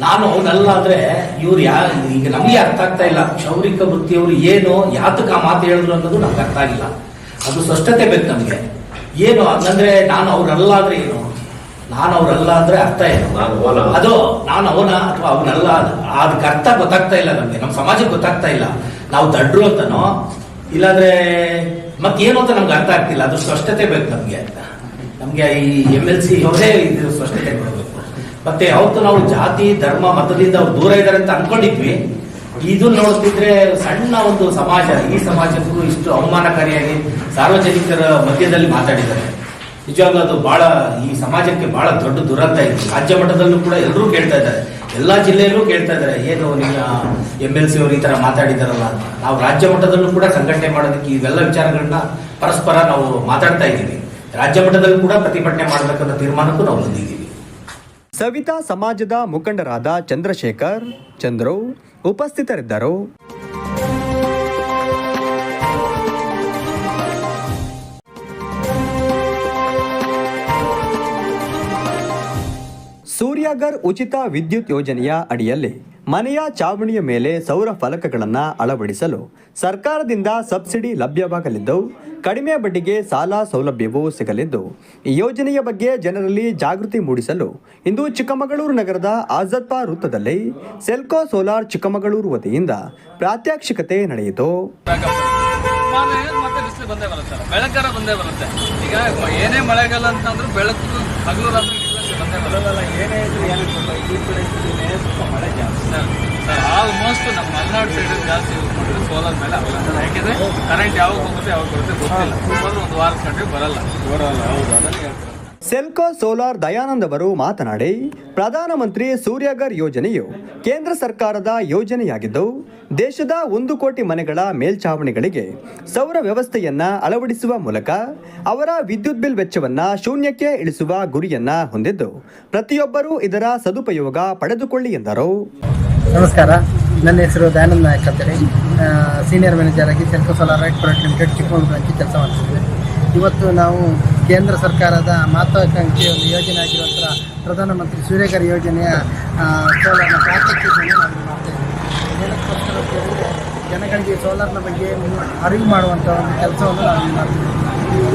ನಾನು ಅವನಲ್ಲ ಅಂದ್ರೆ ಇವ್ರು ಯಾ, ಈಗ ನಮಗೆ ಅರ್ಥ ಆಗ್ತಾ ಇಲ್ಲ. ಕ್ಷೌರಿಕ ವೃತ್ತಿಯವರು ಏನು ಯಾತಕ್ಕೆ ಮಾತು ಹೇಳಿದ್ರು ಅನ್ನೋದು ನಮ್ಗೆ ಅರ್ಥ ಆಗಿಲ್ಲ. ಅದು ಸ್ಪಷ್ಟತೆ ಬೇಕು ನಮಗೆ. ಏನು ಅಂದ್ರೆ ನಾನು ಅವ್ರಲ್ಲ ಅಂದ್ರೆ ಏನು? ನಾನು ಅವರಲ್ಲ ಅಂದ್ರೆ ಅರ್ಥ ಅವನ. ಅದು ನಾನು ಅವನ ಅಥವಾ ಅವನಲ್ಲ ಅದಕ್ಕೆ ಅರ್ಥ ಗೊತ್ತಾಗ್ತಾ ಇಲ್ಲ ನಮಗೆ. ನಮ್ಮ ಸಮಾಜಕ್ಕೆ ಗೊತ್ತಾಗ್ತಾ ಇಲ್ಲ. ನಾವು ದಡ್ರು ಅಂತನೋ? ಇಲ್ಲಾಂದ್ರೆ ಮತ್ತೇನು ಅಂತ ನಮ್ಗೆ ಅರ್ಥ ಆಗ್ತಿಲ್ಲ. ಅದು ಸ್ಪಷ್ಟತೆ ಬೇಕು ನಮ್ಗೆ ನಮಗೆ ಈ ಎಂ ಎಲ್ ಸಿ ಅವರೇ ಇದು ಸ್ಪಷ್ಟತೆ ಕೊಡಬೇಕು. ಮತ್ತೆ ಯಾವತ್ತು ನಾವು ಜಾತಿ ಧರ್ಮ ಮತದಿಂದ ಅವ್ರು ದೂರ ಇದ್ದಾರೆ ಅಂತ ಅನ್ಕೊಂಡಿದ್ವಿ. ಇದು ನೋಡ್ತಿದ್ರೆ ಸಣ್ಣ ಒಂದು ಸಮಾಜ. ಈ ಸಮಾಜಕ್ಕೂ ಇಷ್ಟು ಅವಮಾನಕಾರಿಯಾಗಿ ಸಾರ್ವಜನಿಕರ ಮಧ್ಯದಲ್ಲಿ ಮಾತಾಡಿದ್ದಾರೆ. ನಿಜವಾಗ್ಲೂ ಅದು ಬಹಳ ಈ ಸಮಾಜಕ್ಕೆ ಬಹಳ ದೊಡ್ಡ ದುರಂತ ಇದೆ. ರಾಜ್ಯ ಮಟ್ಟದಲ್ಲೂ ಕೂಡ ಎಲ್ಲರೂ ಕೇಳ್ತಾ ಇದ್ದಾರೆ. ಎಲ್ಲಾ ಜಿಲ್ಲೆಯಲ್ಲೂ ಕೇಳ್ತಾ ಇದ್ದಾರೆ. ಏನು ನಿಮ್ಮ ಎಂ ಎಲ್ ಸಿ ಅವರು ಈ ತರ ಮಾತಾಡಿದಾರಲ್ಲ ನಾವು ರಾಜ್ಯ ಮಟ್ಟದಲ್ಲೂ ಕೂಡ ಸಂಘಟನೆ ಮಾಡೋದಕ್ಕೆ ಇವೆಲ್ಲ ವಿಚಾರಗಳನ್ನ ಪರಸ್ಪರ ನಾವು ಮಾತಾಡ್ತಾ ಇದ್ದೀವಿ. ರಾಜ್ಯ ಮಟ್ಟದಲ್ಲೂ ಕೂಡ ಪ್ರತಿಭಟನೆ ಮಾಡಬೇಕನ್ನೋ ತೀರ್ಮಾನಕ್ಕೂ ನಾವು ಬಂದಿದ್ದೀವಿ. ಸವಿತಾ ಸಮಾಜದ ಮುಖಂಡರಾದ ಚಂದ್ರಶೇಖರ್, ಚಂದ್ರು ಉಪಸ್ಥಿತರಿದ್ದರು. ಸೂರ್ಯಾಗರ್ ಉಚಿತ ವಿದ್ಯುತ್ ಯೋಜನೆಯ ಅಡಿಯಲ್ಲಿ ಮನೆಯ ಚಾವಣಿಯ ಮೇಲೆ ಸೌರ ಫಲಕಗಳನ್ನು ಅಳವಡಿಸಲು ಸರ್ಕಾರದಿಂದ ಸಬ್ಸಿಡಿ ಲಭ್ಯವಾಗಲಿದ್ದು, ಕಡಿಮೆ ಬಡ್ಡಿಗೆ ಸಾಲ ಸೌಲಭ್ಯವೂ ಸಿಗಲಿದ್ದು, ಈ ಯೋಜನೆಯ ಬಗ್ಗೆ ಜನರಲ್ಲಿ ಜಾಗೃತಿ ಮೂಡಿಸಲು ಇಂದು ಚಿಕ್ಕಮಗಳೂರು ನಗರದ ಆಜಾದ್ ಪಾ ವೃತ್ತದಲ್ಲಿ ಸೆಲ್ಕೋ ಸೋಲಾರ್ ಚಿಕ್ಕಮಗಳೂರು ವತಿಯಿಂದ ಪ್ರಾತ್ಯಕ್ಷಿಕತೆ ನಡೆಯಿತು. ಬೆಳಕರ ಬಂದೇ ಬರುತ್ತೆ. ಈಗ ಏನೇ ಮಳೆಗಾಲ ಅಂತಂದ್ರೆ ಬೆಳಕು ಹಗಲು ರಾತ್ರಿ ನಿರ್ಲಕ್ಷ್ಯ ಈ ಕಡೆ ಸ್ವಲ್ಪ ಮಳೆ ಜಾಸ್ತಿ. ಸರ್ ಆಲ್ಮೋಸ್ಟ್ ನಮ್ಮ ಮಲೆನಾಡು ಸೈಡ್ ಜಾಸ್ತಿ ಯೂಸ್ ಮಾಡಿದ್ರೆ ಸೋಲಾರ್ ಮೇಲೆ ಅವಲಂಬನೆ ಯಾಕೆಂದ್ರೆ ಕರೆಂಟ್ ಯಾವಾಗ ಹೋಗುತ್ತೆ ಯಾವಾಗ ಬರುತ್ತೆ ಗೊತ್ತಿಲ್ಲ. ಬಂದ್ರೆ ಒಂದು ವಾರ ಕಂಡ್ರೆ ಬರಲ್ಲ. ಬರಲ್ಲ ಹೌದು. ಅದನ್ನ ಹೇಳ್ತಾರೆ ಸೆಲ್ಕೋ ಸೋಲಾರ್ ದಯಾನಂದ್ ಅವರು ಮಾತನಾಡಿ, ಪ್ರಧಾನಮಂತ್ರಿ ಸೂರ್ಯಗರ್ ಯೋಜನೆಯು ಕೇಂದ್ರ ಸರ್ಕಾರದ ಯೋಜನೆಯಾಗಿದ್ದು, ದೇಶದ ಒಂದು ಕೋಟಿ ಮನೆಗಳ ಮೇಲ್ಛಾವಣಿಗಳಿಗೆ ಸೌರ ವ್ಯವಸ್ಥೆಯನ್ನ ಅಳವಡಿಸುವ ಮೂಲಕ ಅವರ ವಿದ್ಯುತ್ ಬಿಲ್ ವೆಚ್ಚವನ್ನ ಶೂನ್ಯಕ್ಕೆ ಇಳಿಸುವ ಗುರಿಯನ್ನ ಹೊಂದಿದ್ದು, ಪ್ರತಿಯೊಬ್ಬರೂ ಇದರ ಸದುಪಯೋಗ ಪಡೆದುಕೊಳ್ಳಿ ಎಂದರು. ನಮಸ್ಕಾರ, ನನ್ನ ಹೆಸರು ದಯಾನಂದ ನಾಯಕ್ ಅಂತೇಳಿ. ಸೀನಿಯರ್ ಮ್ಯಾನೇಜರ್ ಆಗಿ Selco solar light private limited Chikkamagaluru branch ಕೆಲಸ ಮಾಡ್ತಿದ್ದೆ. ಇವತ್ತು ನಾವು ಕೇಂದ್ರ ಸರ್ಕಾರದ ಮಹತ್ವಾಕಾಂಕ್ಷಿ ಒಂದು ಯೋಜನೆ ಆಗಿರುವಂಥ ಪ್ರಧಾನಮಂತ್ರಿ ಸೂರ್ಯಕರ್ ಯೋಜನೆಯ ಸೋಲಾರ್ನ ಪ್ರಾತ್ಯಕ್ಷಿಕೆಯನ್ನು ನಾವು ಮಾಡ್ತೇವೆ ಜನಗಳಿಗೆ ಸೋಲಾರ್ನ ಬಗ್ಗೆ ಅರಿವು ಮಾಡುವಂಥ ಒಂದು ಕೆಲಸವನ್ನು ನಾವು ಮಾಡ್ತೀವಿ.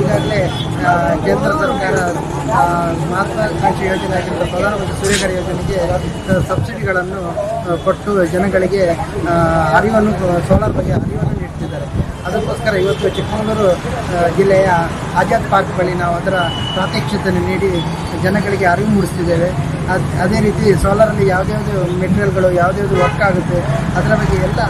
ಈಗಾಗಲೇ ಕೇಂದ್ರ ಸರ್ಕಾರ ಮಹತ್ವಾಕಾಂಕ್ಷಿ ಯೋಜನೆ ಆಗಿರುವ ಪ್ರಧಾನಮಂತ್ರಿ ಸೂರ್ಯಕರ್ ಯೋಜನೆಗೆ ಸಬ್ಸಿಡಿಗಳನ್ನು ಕೊಟ್ಟು ಜನಗಳಿಗೆ ಅರಿವನ್ನು ಸೋಲಾರ್ ಬಗ್ಗೆ ಅರಿವನ್ನು ನೀಡ್ತಿದ್ದಾರೆ. ಅದಕ್ಕೋಸ್ಕರ ಇವತ್ತು ಚಿಕ್ಕಮಗಳೂರು ಜಿಲ್ಲೆಯ ಆಜಾದ್ ಪಾರ್ಕ್ ಬಳಿ ನಾವು ಅದರ ಪ್ರಾತ್ಯಕ್ಷತೆ ನೀಡಿ ಜನಗಳಿಗೆ ಅರಿವು ಮೂಡಿಸ್ತಿದ್ದೇವೆ. ಅದ್ ರೀತಿ ಸೋಲಾರಲ್ಲಿ ಯಾವುದ್ಯಾವುದು ಮೆಟೀರಿಯಲ್ಗಳು ಯಾವುದ್ಯಾವುದು ವರ್ಕ್ ಆಗುತ್ತೆ ಅದರ ಬಗ್ಗೆ ಎಲ್ಲ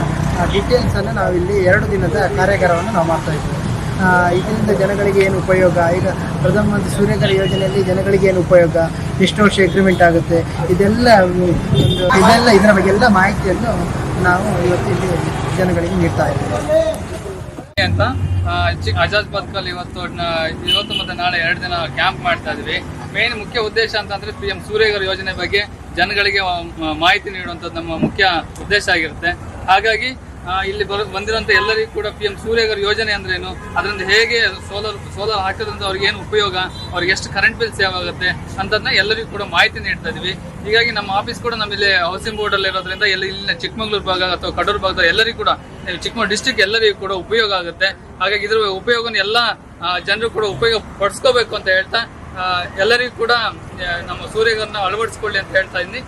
ಡೀಟೇಲ್ಸನ್ನು ನಾವು ಇಲ್ಲಿ ಎರಡು ದಿನದ ಕಾರ್ಯಾಗಾರವನ್ನು ನಾವು ಮಾಡ್ತಾ ಇದ್ದೇವೆ. ಆ, ಇದರಿಂದ ಜನಗಳಿಗೆ ಏನು ಉಪಯೋಗ? ಈಗ ಪ್ರಧಾನಮಂತ್ರಿ ಸೂರ್ಯಕರ ಯೋಜನೆಯಲ್ಲಿ ಜನಗಳಿಗೆ ಏನು ಉಪಯೋಗ? ಎಷ್ಟು ವರ್ಷ ಎಗ್ರಿಮೆಂಟ್ ಆಗುತ್ತೆ. ಇದೆಲ್ಲ ಒಂದು ಇದೆಲ್ಲ ಇದರ ಬಗ್ಗೆ ಎಲ್ಲ ಮಾಹಿತಿಯನ್ನು ನಾವು ಇವತ್ತಿಲ್ಲಿ ಜನಗಳಿಗೆ ನೀಡ್ತಾ ಇದ್ದೇವೆ. ಅಂತ ಆ, ಪತ್ಕಲ್ ಇವತ್ತು ಇವತ್ತು ಮತ್ತೆ ನಾಳೆ ಎರಡು ದಿನ ಕ್ಯಾಂಪ್ ಮಾಡ್ತಾ ಇದ್ವಿ. ಮೇನ್ ಮುಖ್ಯ ಉದ್ದೇಶ ಅಂತಂದ್ರೆ ಪಿ ಎಂ ಸೂರ್ಯಗರ್ ಯೋಜನೆ ಬಗ್ಗೆ ಜನಗಳಿಗೆ ಮಾಹಿತಿ ನೀಡುವಂಥದ್ದು ನಮ್ಮ ಮುಖ್ಯ ಉದ್ದೇಶ ಆಗಿರುತ್ತೆ. ಹಾಗಾಗಿ ಇಲ್ಲಿ ಬರ ಬಂದಿರುವಂತ ಎಲ್ಲರಿಗೂ ಕೂಡ ಪಿ ಎಂ ಸೂರ್ಯಗರ್ ಯೋಜನೆ ಅಂದ್ರೇನು ಅದರಿಂದ ಹೇಗೆ ಸೋಲಾರ್ ಸೋಲಾರ್ ಹಾಕೋದ್ರಿಂದ ಅವ್ರಿಗೆ ಏನು ಉಪಯೋಗ? ಅವ್ರಿಗೆ ಎಷ್ಟು ಕರೆಂಟ್ ಬಿಲ್ ಸೇವ್ ಆಗುತ್ತೆ ಅಂತದನ್ನ ಎಲ್ಲರಿಗೂ ಕೂಡ ಮಾಹಿತಿ ನೀಡ್ತಾ ಇದೀವಿ. ಹೀಗಾಗಿ ನಮ್ಮ ಆಫೀಸ್ ಕೂಡ ನಮ್ಮ ಇಲ್ಲಿ ಹೌಸಿಂಗ್ ಬೋರ್ಡ್ ಅಲ್ಲಿ ಇರೋದ್ರಿಂದ ಎಲ್ಲ ಇಲ್ಲಿನ ಚಿಕ್ಕಮಗಳೂರು ಭಾಗ ಅಥವಾ ಕಡೂರು ಭಾಗದ ಎಲ್ಲರಿಗೂ ಕೂಡ ಚಿಕ್ಕಮಗಳೂರು ಡಿಸ್ಟಿಕ್ ಎಲ್ಲರಿಗೂ ಕೂಡ ಉಪಯೋಗ ಆಗುತ್ತೆ. ಹಾಗಾಗಿ ಇದ್ರ ಉಪಯೋಗನ ಎಲ್ಲ ಜನರು ಕೂಡ ಉಪಯೋಗ ಪಡಿಸ್ಕೋಬೇಕು ಅಂತ ಹೇಳ್ತಾ ಎಲ್ಲರಿಗೂ ಕೂಡ ನಮ್ಮ ಸೂರ್ಯಗರ್ನ ಅಳವಡಿಸ್ಕೊಳ್ಳಿ ಅಂತ ಹೇಳ್ತಾ ಇದ್ದೀನಿ.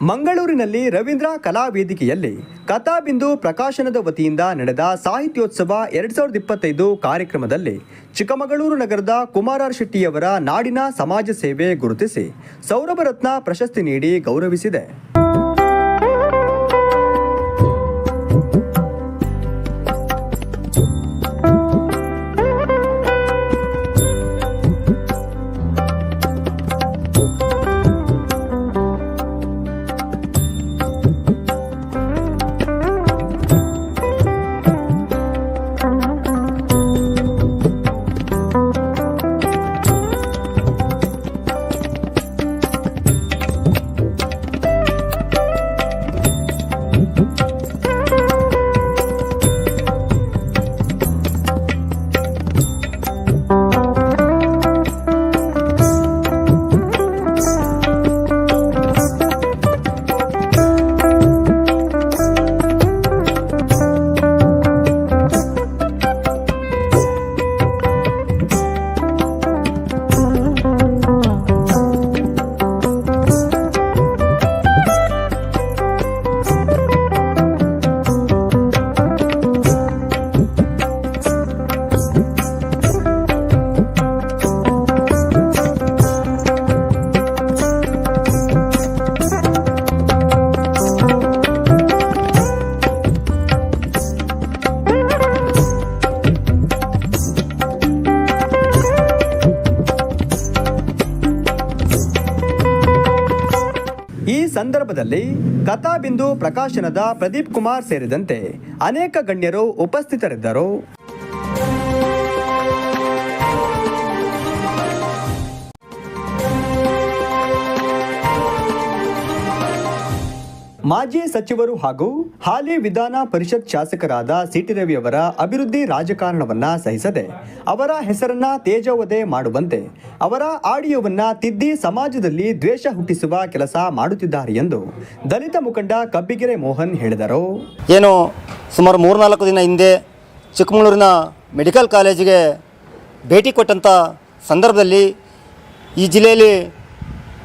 ಮಂಗಳೂರಿನ ಚಿಕ್ಕಮಗಳೂರಿನಲ್ಲಿ ರವೀಂದ್ರ ಕಲಾವೇದಿಕೆಯಲ್ಲಿ ಕಥಾಬಿಂದು ಪ್ರಕಾಶನದ ವತಿಯಿಂದ ನಡೆದ ಸಾಹಿತ್ಯೋತ್ಸವ ಎರಡ್ ಸಾವಿರದ ಇಪ್ಪತ್ತೈದು ಕಾರ್ಯಕ್ರಮದಲ್ಲಿ ಚಿಕ್ಕಮಗಳೂರು ನಗರದ ಕುಮಾರಾರ್ ಶೆಟ್ಟಿಯವರ ನಾಡಿನ ಸಮಾಜ ಸೇವೆ ಗುರುತಿಸಿ ಸೌರಭರತ್ನ ಪ್ರಶಸ್ತಿ ನೀಡಿ ಗೌರವಿಸಿದೆ. ಸಂದರ್ಭದಲ್ಲಿ ಕಥಾಬಿಂದು ಪ್ರಕಾಶನದ ಪ್ರದೀಪ್ ಕುಮಾರ್ ಸೇರಿದಂತೆ ಅನೇಕ ಗಣ್ಯರು ಉಪಸ್ಥಿತರಿದ್ದರು. ಮಾಜಿ ಸಚಿವರು ಹಾಗೂ ಹಾಲಿ ವಿಧಾನ ಪರಿಷತ್ ಶಾಸಕರಾದ ಸಿಟಿ ರವಿ ಅವರ ಅಭಿವೃದ್ಧಿ ರಾಜಕಾರಣವನ್ನ ಸಹಿಸದೆ ಅವರ ಹೆಸರನ್ನ ತೇಜೋವಧೆ ಮಾಡುವಂತೆ ಅವರ ಆಡಿಯೋವನ್ನ ತಿದ್ದಿ ಸಮಾಜದಲ್ಲಿ ದ್ವೇಷ ಹುಟ್ಟಿಸುವ ಕೆಲಸ ಮಾಡುತ್ತಿದ್ದಾರೆ ಎಂದು ದಲಿತ ಮುಖಂಡ ಕಬ್ಬಿಗೆರೆ ಮೋಹನ್ ಹೇಳಿದರು. ಏನು ಸುಮಾರು ಮೂರ್ನಾಲ್ಕು ದಿನ ಹಿಂದೆ ಚಿಕ್ಕಮಗಳೂರಿನ ಮೆಡಿಕಲ್ ಕಾಲೇಜಿಗೆ ಭೇಟಿ ಕೊಟ್ಟಂಥ ಸಂದರ್ಭದಲ್ಲಿ ಈ ಜಿಲ್ಲೆಯಲ್ಲಿ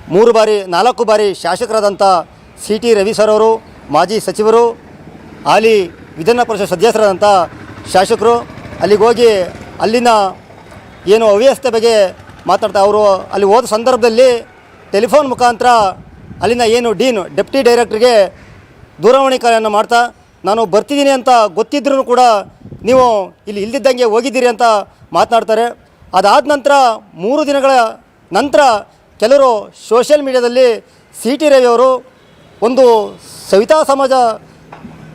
ಮೂರು ಬಾರಿ ನಾಲ್ಕು ಬಾರಿ ಶಾಸಕರಾದಂಥ ಸಿ ಟಿ ರವಿ ಸರ್ ಅವರು, ಮಾಜಿ ಸಚಿವರು, ಹಾಲಿ ವಿಧಾನ ಪರಿಷತ್ ಸದಸ್ಯರಾದಂಥ ಶಾಸಕರು, ಅಲ್ಲಿಗೆ ಹೋಗಿ ಅಲ್ಲಿನ ಏನು ಅವ್ಯವಸ್ಥೆ ಬಗ್ಗೆ ಮಾತಾಡ್ತಾ ಅವರು, ಅಲ್ಲಿ ಹೋದ ಸಂದರ್ಭದಲ್ಲಿ ಟೆಲಿಫೋನ್ ಮುಖಾಂತರ ಅಲ್ಲಿನ ಏನು ಡೀನ್, ಡೆಪ್ಟಿ ಡೈರೆಕ್ಟ್ರಿಗೆ ದೂರವಾಣಿ ಕಾರ್ಯವನ್ನು ಮಾಡ್ತಾ, ನಾನು ಬರ್ತಿದ್ದೀನಿ ಅಂತ ಗೊತ್ತಿದ್ರೂ ಕೂಡ ನೀವು ಇಲ್ಲಿ ಇಲ್ದಿದ್ದಂಗೆ ಹೋಗಿದ್ದೀರಿ ಅಂತ ಮಾತನಾಡ್ತಾರೆ. ಅದಾದ ನಂತರ ಮೂರು ದಿನಗಳ ನಂತರ ಕೆಲವರು ಸೋಷಿಯಲ್ ಮೀಡಿಯಾದಲ್ಲಿ ಸಿ ಟಿ ರವಿ ಅವರು ಒಂದು ಸವಿತಾ ಸಮಾಜ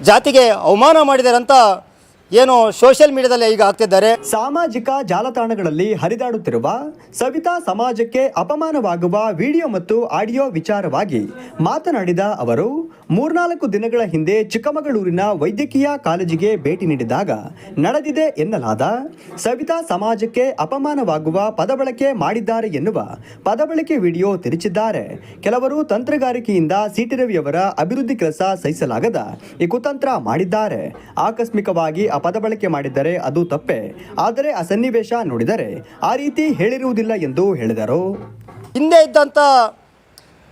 ಜಾತಿಗೆ ಅವಮಾನ ಮಾಡಿದ್ದಾರೆ ಏನು ಸೋಷಿಯಲ್ ಮೀಡಿಯಾದಲ್ಲಿ ಈಗ ಆಗ್ತಿದ್ದಾರೆ? ಸಾಮಾಜಿಕ ಜಾಲತಾಣಗಳಲ್ಲಿ ಹರಿದಾಡುತ್ತಿರುವ ಸವಿತಾ ಸಮಾಜಕ್ಕೆ ಅಪಮಾನವಾಗುವ ವಿಡಿಯೋ ಮತ್ತು ಆಡಿಯೋ ವಿಚಾರವಾಗಿ ಮಾತನಾಡಿದ ಅವರು, ಮೂರ್ನಾಲ್ಕು ದಿನಗಳ ಹಿಂದೆ ಚಿಕ್ಕಮಗಳೂರಿನ ವೈದ್ಯಕೀಯ ಕಾಲೇಜಿಗೆ ಭೇಟಿ ನೀಡಿದಾಗ ನಡೆದಿದೆ ಎನ್ನಲಾದ ಸವಿತಾ ಸಮಾಜಕ್ಕೆ ಅಪಮಾನವಾಗುವ ಪದಬಳಕೆ ಮಾಡಿದ್ದಾರೆ ಎನ್ನುವ ಪದಬಳಕೆ ವಿಡಿಯೋ ತಿರುಚಿದ್ದಾರೆ ಕೆಲವರು ತಂತ್ರಗಾರಿಕೆಯಿಂದ ಸಿಟಿ ರವಿಯವರ ಅಭಿವೃದ್ಧಿ ಕೆಲಸ ಸಹಿಸಲಾಗದ ಈ ಕುತಂತ್ರ ಮಾಡಿದ್ದಾರೆ. ಆಕಸ್ಮಿಕವಾಗಿ ಪದ ಬಳಕೆ ಮಾಡಿದ್ದರೆ ಅದು ತಪ್ಪೆ. ಆದರೆ ಆ ಸನ್ನಿವೇಶ ನೋಡಿದರೆ ಆ ರೀತಿ ಹೇಳಿರುವುದಿಲ್ಲ ಎಂದು ಹೇಳಿದರು. ಹಿಂದೆ ಇದ್ದಂಥ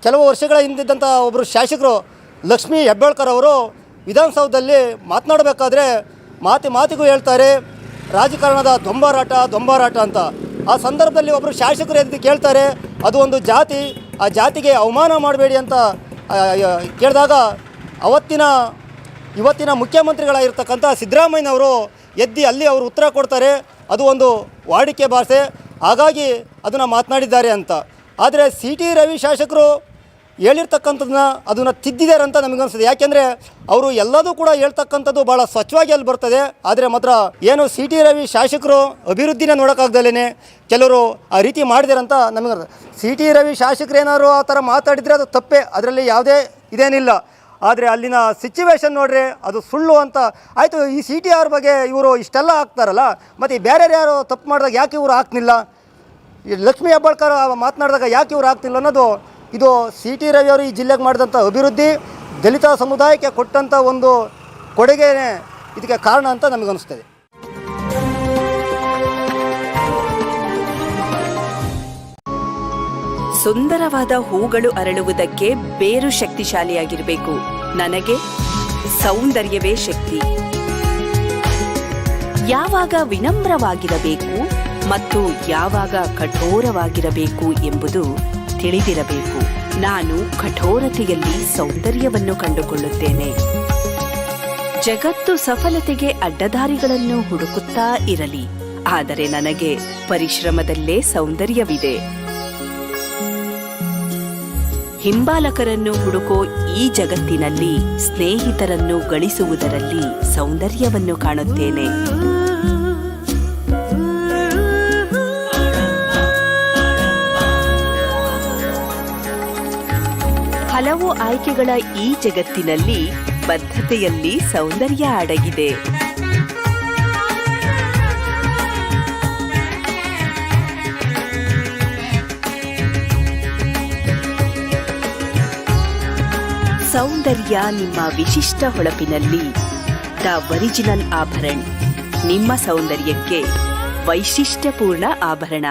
ಕೆಲವು ವರ್ಷಗಳ ಹಿಂದಿದ್ದಂಥ ಒಬ್ಬರು ಶಾಸಕರು ಲಕ್ಷ್ಮೀ ಹೆಬ್ಬಾಳ್ಕರ್ ಅವರು ವಿಧಾನಸೌಧದಲ್ಲಿ ಮಾತನಾಡಬೇಕಾದ್ರೆ ಮಾತಿ ಮಾತಿಗೂ ಹೇಳ್ತಾರೆ, ರಾಜಕಾರಣದ ದೊಂಬಾರಾಟ ದೊಂಬಾರಾಟ ಅಂತ. ಆ ಸಂದರ್ಭದಲ್ಲಿ ಒಬ್ಬರು ಶಾಸಕರು ಎದ್ದು ಕೇಳ್ತಾರೆ, ಅದು ಒಂದು ಜಾತಿ, ಆ ಜಾತಿಗೆ ಅವಮಾನ ಮಾಡಬೇಡಿ ಅಂತ ಕೇಳಿದಾಗ ಅವತ್ತಿನ ಇವತ್ತಿನ ಮುಖ್ಯಮಂತ್ರಿಗಳಾಗಿರ್ತಕ್ಕಂಥ ಸಿದ್ದರಾಮಯ್ಯನವರು ಎದ್ದು ಅಲ್ಲಿ ಅವರು ಉತ್ತರ ಕೊಡ್ತಾರೆ, ಅದು ಒಂದು ವಾಡಿಕೆ ಭಾಷೆ. ಹಾಗಾಗಿ ಅದನ್ನು ಮಾತನಾಡಿದ್ದಾರೆ ಅಂತ. ಆದರೆ ಸಿ ಟಿ ರವಿ ಶಾಸಕರು ಹೇಳಿರ್ತಕ್ಕಂಥದ್ದನ್ನ ಅದನ್ನು ತಿದ್ದಿದ್ದಾರೆ ಅಂತ ನಮಗನ್ಸುತ್ತೆ. ಯಾಕೆಂದರೆ ಅವರು ಎಲ್ಲದೂ ಕೂಡ ಹೇಳ್ತಕ್ಕಂಥದ್ದು ಭಾಳ ಸ್ವಚ್ಛವಾಗಿ ಅಲ್ಲಿ ಬರ್ತದೆ. ಆದರೆ ಮಾತ್ರ ಏನು ಸಿ ಟಿ ರವಿ ಶಾಸಕರು ಅಭಿವೃದ್ಧಿನ ನೋಡೋಕ್ಕಾಗ್ದಲೇ ಕೆಲವರು ಆ ರೀತಿ ಮಾಡಿದ್ದಾರೆ ಅಂತ ನಮಗೆ ಸಿ ಟಿ ರವಿ ಶಾಸಕರು ಏನಾದ್ರು ಆ ಥರ ಮಾತಾಡಿದರೆ ಅದು ತಪ್ಪೇ. ಅದರಲ್ಲಿ ಯಾವುದೇ ಇದೇನಿಲ್ಲ. ಆದರೆ ಅಲ್ಲಿನ ಸಿಚುವೇಶನ್ ನೋಡ್ರಿ ಅದು ಸುಳ್ಳು ಅಂತ. ಆಯಿತು, ಈ ಸಿ ಟಿ ಆರ್ ಬಗ್ಗೆ ಇವರು ಇಷ್ಟೆಲ್ಲ ಹಾಕ್ತಾರಲ್ಲ, ಮತ್ತು ಬೇರೆ ಯಾರು ತಪ್ಪು ಮಾಡಿದಾಗ ಯಾಕೆ ಇವರು ಹಾಕ್ತಿಲ್ಲ? ಈ ಲಕ್ಷ್ಮೀ ಹೆಬ್ಬಾಳ್ಕರ್ ಮಾತನಾಡಿದಾಗ ಯಾಕೆ ಇವರು ಆಗ್ತಿಲ್ಲ ಅನ್ನೋದು ಇದು ಸಿ ಟಿ ರವಿ ಅವರು ಈ ಜಿಲ್ಲೆಗೆ ಮಾಡಿದಂಥ ಅಭಿವೃದ್ಧಿ, ದಲಿತ ಸಮುದಾಯಕ್ಕೆ ಕೊಟ್ಟಂಥ ಒಂದು ಕೊಡುಗೆನೇ ಇದಕ್ಕೆ ಕಾರಣ ಅಂತ ನಮಗನ್ನಿಸ್ತದೆ. ಸುಂದರವಾದ ಹೂಗಳು ಅರಳುವುದಕ್ಕೆ ಬೇರು ಶಕ್ತಿಶಾಲಿಯಾಗಿರಬೇಕು. ನನಗೆ ಸೌಂದರ್ಯವೇ ಶಕ್ತಿ. ಯಾವಾಗ ವಿನಮ್ರವಾಗಿರಬೇಕು ಮತ್ತು ಯಾವಾಗ ಕಠೋರವಾಗಿರಬೇಕು ಎಂಬುದು ತಿಳಿದಿರಬೇಕು. ನಾನು ಕಠೋರತೆಯಲ್ಲಿ ಸೌಂದರ್ಯವನ್ನು ಕಂಡುಕೊಳ್ಳುತ್ತೇನೆ. ಜಗತ್ತು ಸಫಲತೆಗೆ ಅಡ್ಡದಾರಿಗಳನ್ನು ಹುಡುಕುತ್ತಾ ಇರಲಿ. ಆದರೆ ನನಗೆ ಪರಿಶ್ರಮದಲ್ಲೇ ಸೌಂದರ್ಯವಿದೆ. ಹಿಂಬಾಲಕರನ್ನು ಹುಡುಕೋ ಈ ಜಗತ್ತಿನಲ್ಲಿ ಸ್ನೇಹಿತರನ್ನು ಗಳಿಸುವುದರಲ್ಲಿ ಸೌಂದರ್ಯವನ್ನು ಕಾಣುತ್ತೇನೆ. ಹಲವು ಆಯ್ಕೆಗಳ ಈ ಜಗತ್ತಿನಲ್ಲಿ ಬದ್ಧತೆಯಲ್ಲಿ ಸೌಂದರ್ಯ ಅಡಗಿದೆ. ಸೌಂದರ್ಯ ನಿಮ್ಮ ವಿಶಿಷ್ಟ ಹೊಳಪಿನಲ್ಲಿ. ದ ಒರಿಜಿನಲ್ ಆಭರಣ. ನಿಮ್ಮ ಸೌಂದರ್ಯಕ್ಕೆ ವೈಶಿಷ್ಟ್ಯಪೂರ್ಣ ಆಭರಣ.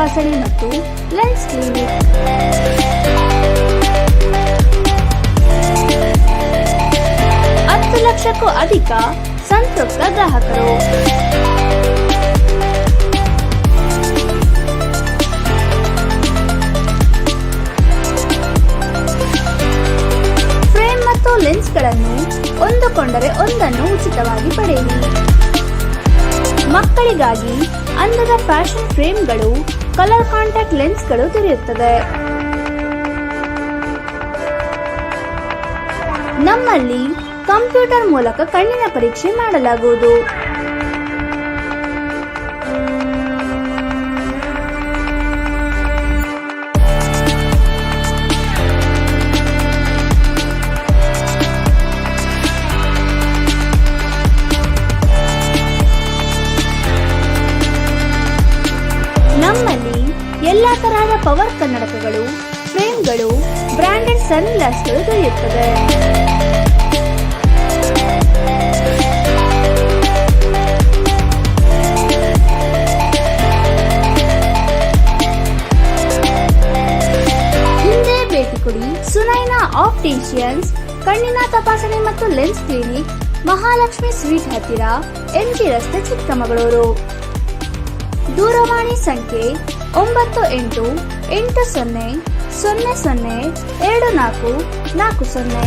ತಪಾಸಣೆ ಮತ್ತು ಲೆನ್ಸ್ ಕ್ಲಿನಿಕ್ ಹತ್ತು ಲಕ್ಷಕ್ಕೂ ಅಧಿಕ ಸಂತೃಪ್ತ ಗ್ರಾಹಕರು. ಫ್ರೇಮ್ ಮತ್ತು ಲೆನ್ಸ್ಗಳನ್ನು ಹೊಂದಿಕೊಂಡರೆ ಕೊಂಡರೆ ಒಂದನ್ನು ಉಚಿತವಾಗಿ ಪಡೆಯಿರಿ. ಮಕ್ಕಳಿಗಾಗಿ ಅಂದದ ಫ್ಯಾಷನ್ ಫ್ರೇಮ್ಗಳು ಕಲರ್ ಕಾಂಟ್ಯಾಕ್ಟ್ ಲೆನ್ಸ್ಗಳು ದೊರೆಯುತ್ತದೆ. ನಮ್ಮಲ್ಲಿ ಕಂಪ್ಯೂಟರ್ ಮೂಲಕ ಕಣ್ಣಿನ ಪರೀಕ್ಷೆ ಮಾಡಲಾಗುವುದು. ತರಹದ ಪವರ್ ಕನ್ನಡಕಗಳು ಫ್ರೇಮ್ಗಳು ಬ್ರಾಂಡೆಡ್ ಸನ್ ಗ್ಲಾಸ್ಗಳು ದೊರೆಯುತ್ತದೆ. ಹಿಂದೆ ಭೇಟಿ ಕೊಡಿ ಸುನೈನಾ ಆಪ್ಟಿಷಿಯನ್ಸ್ ಕಣ್ಣಿನ ತಪಾಸಣೆ ಮತ್ತು ಲೆನ್ಸ್ ಕ್ಲಿನಿಕ್, ಮಹಾಲಕ್ಷ್ಮಿ ಸ್ವೀಟ್ ಹತ್ತಿರ ಎಂಜಿ ರಸ್ತೆ ಚಿಕ್ಕಮಗಳೂರು. ದೂರವಾಣಿ ಸಂಖ್ಯೆ ಒಂಬತ್ತು ಎಂಟು ಎಂಟು ಸೊನ್ನೆ ಸೊನ್ನೆ ಸೊನ್ನೆ ಎರಡು ನಾಲ್ಕು ನಾಲ್ಕು ಸೊನ್ನೆ.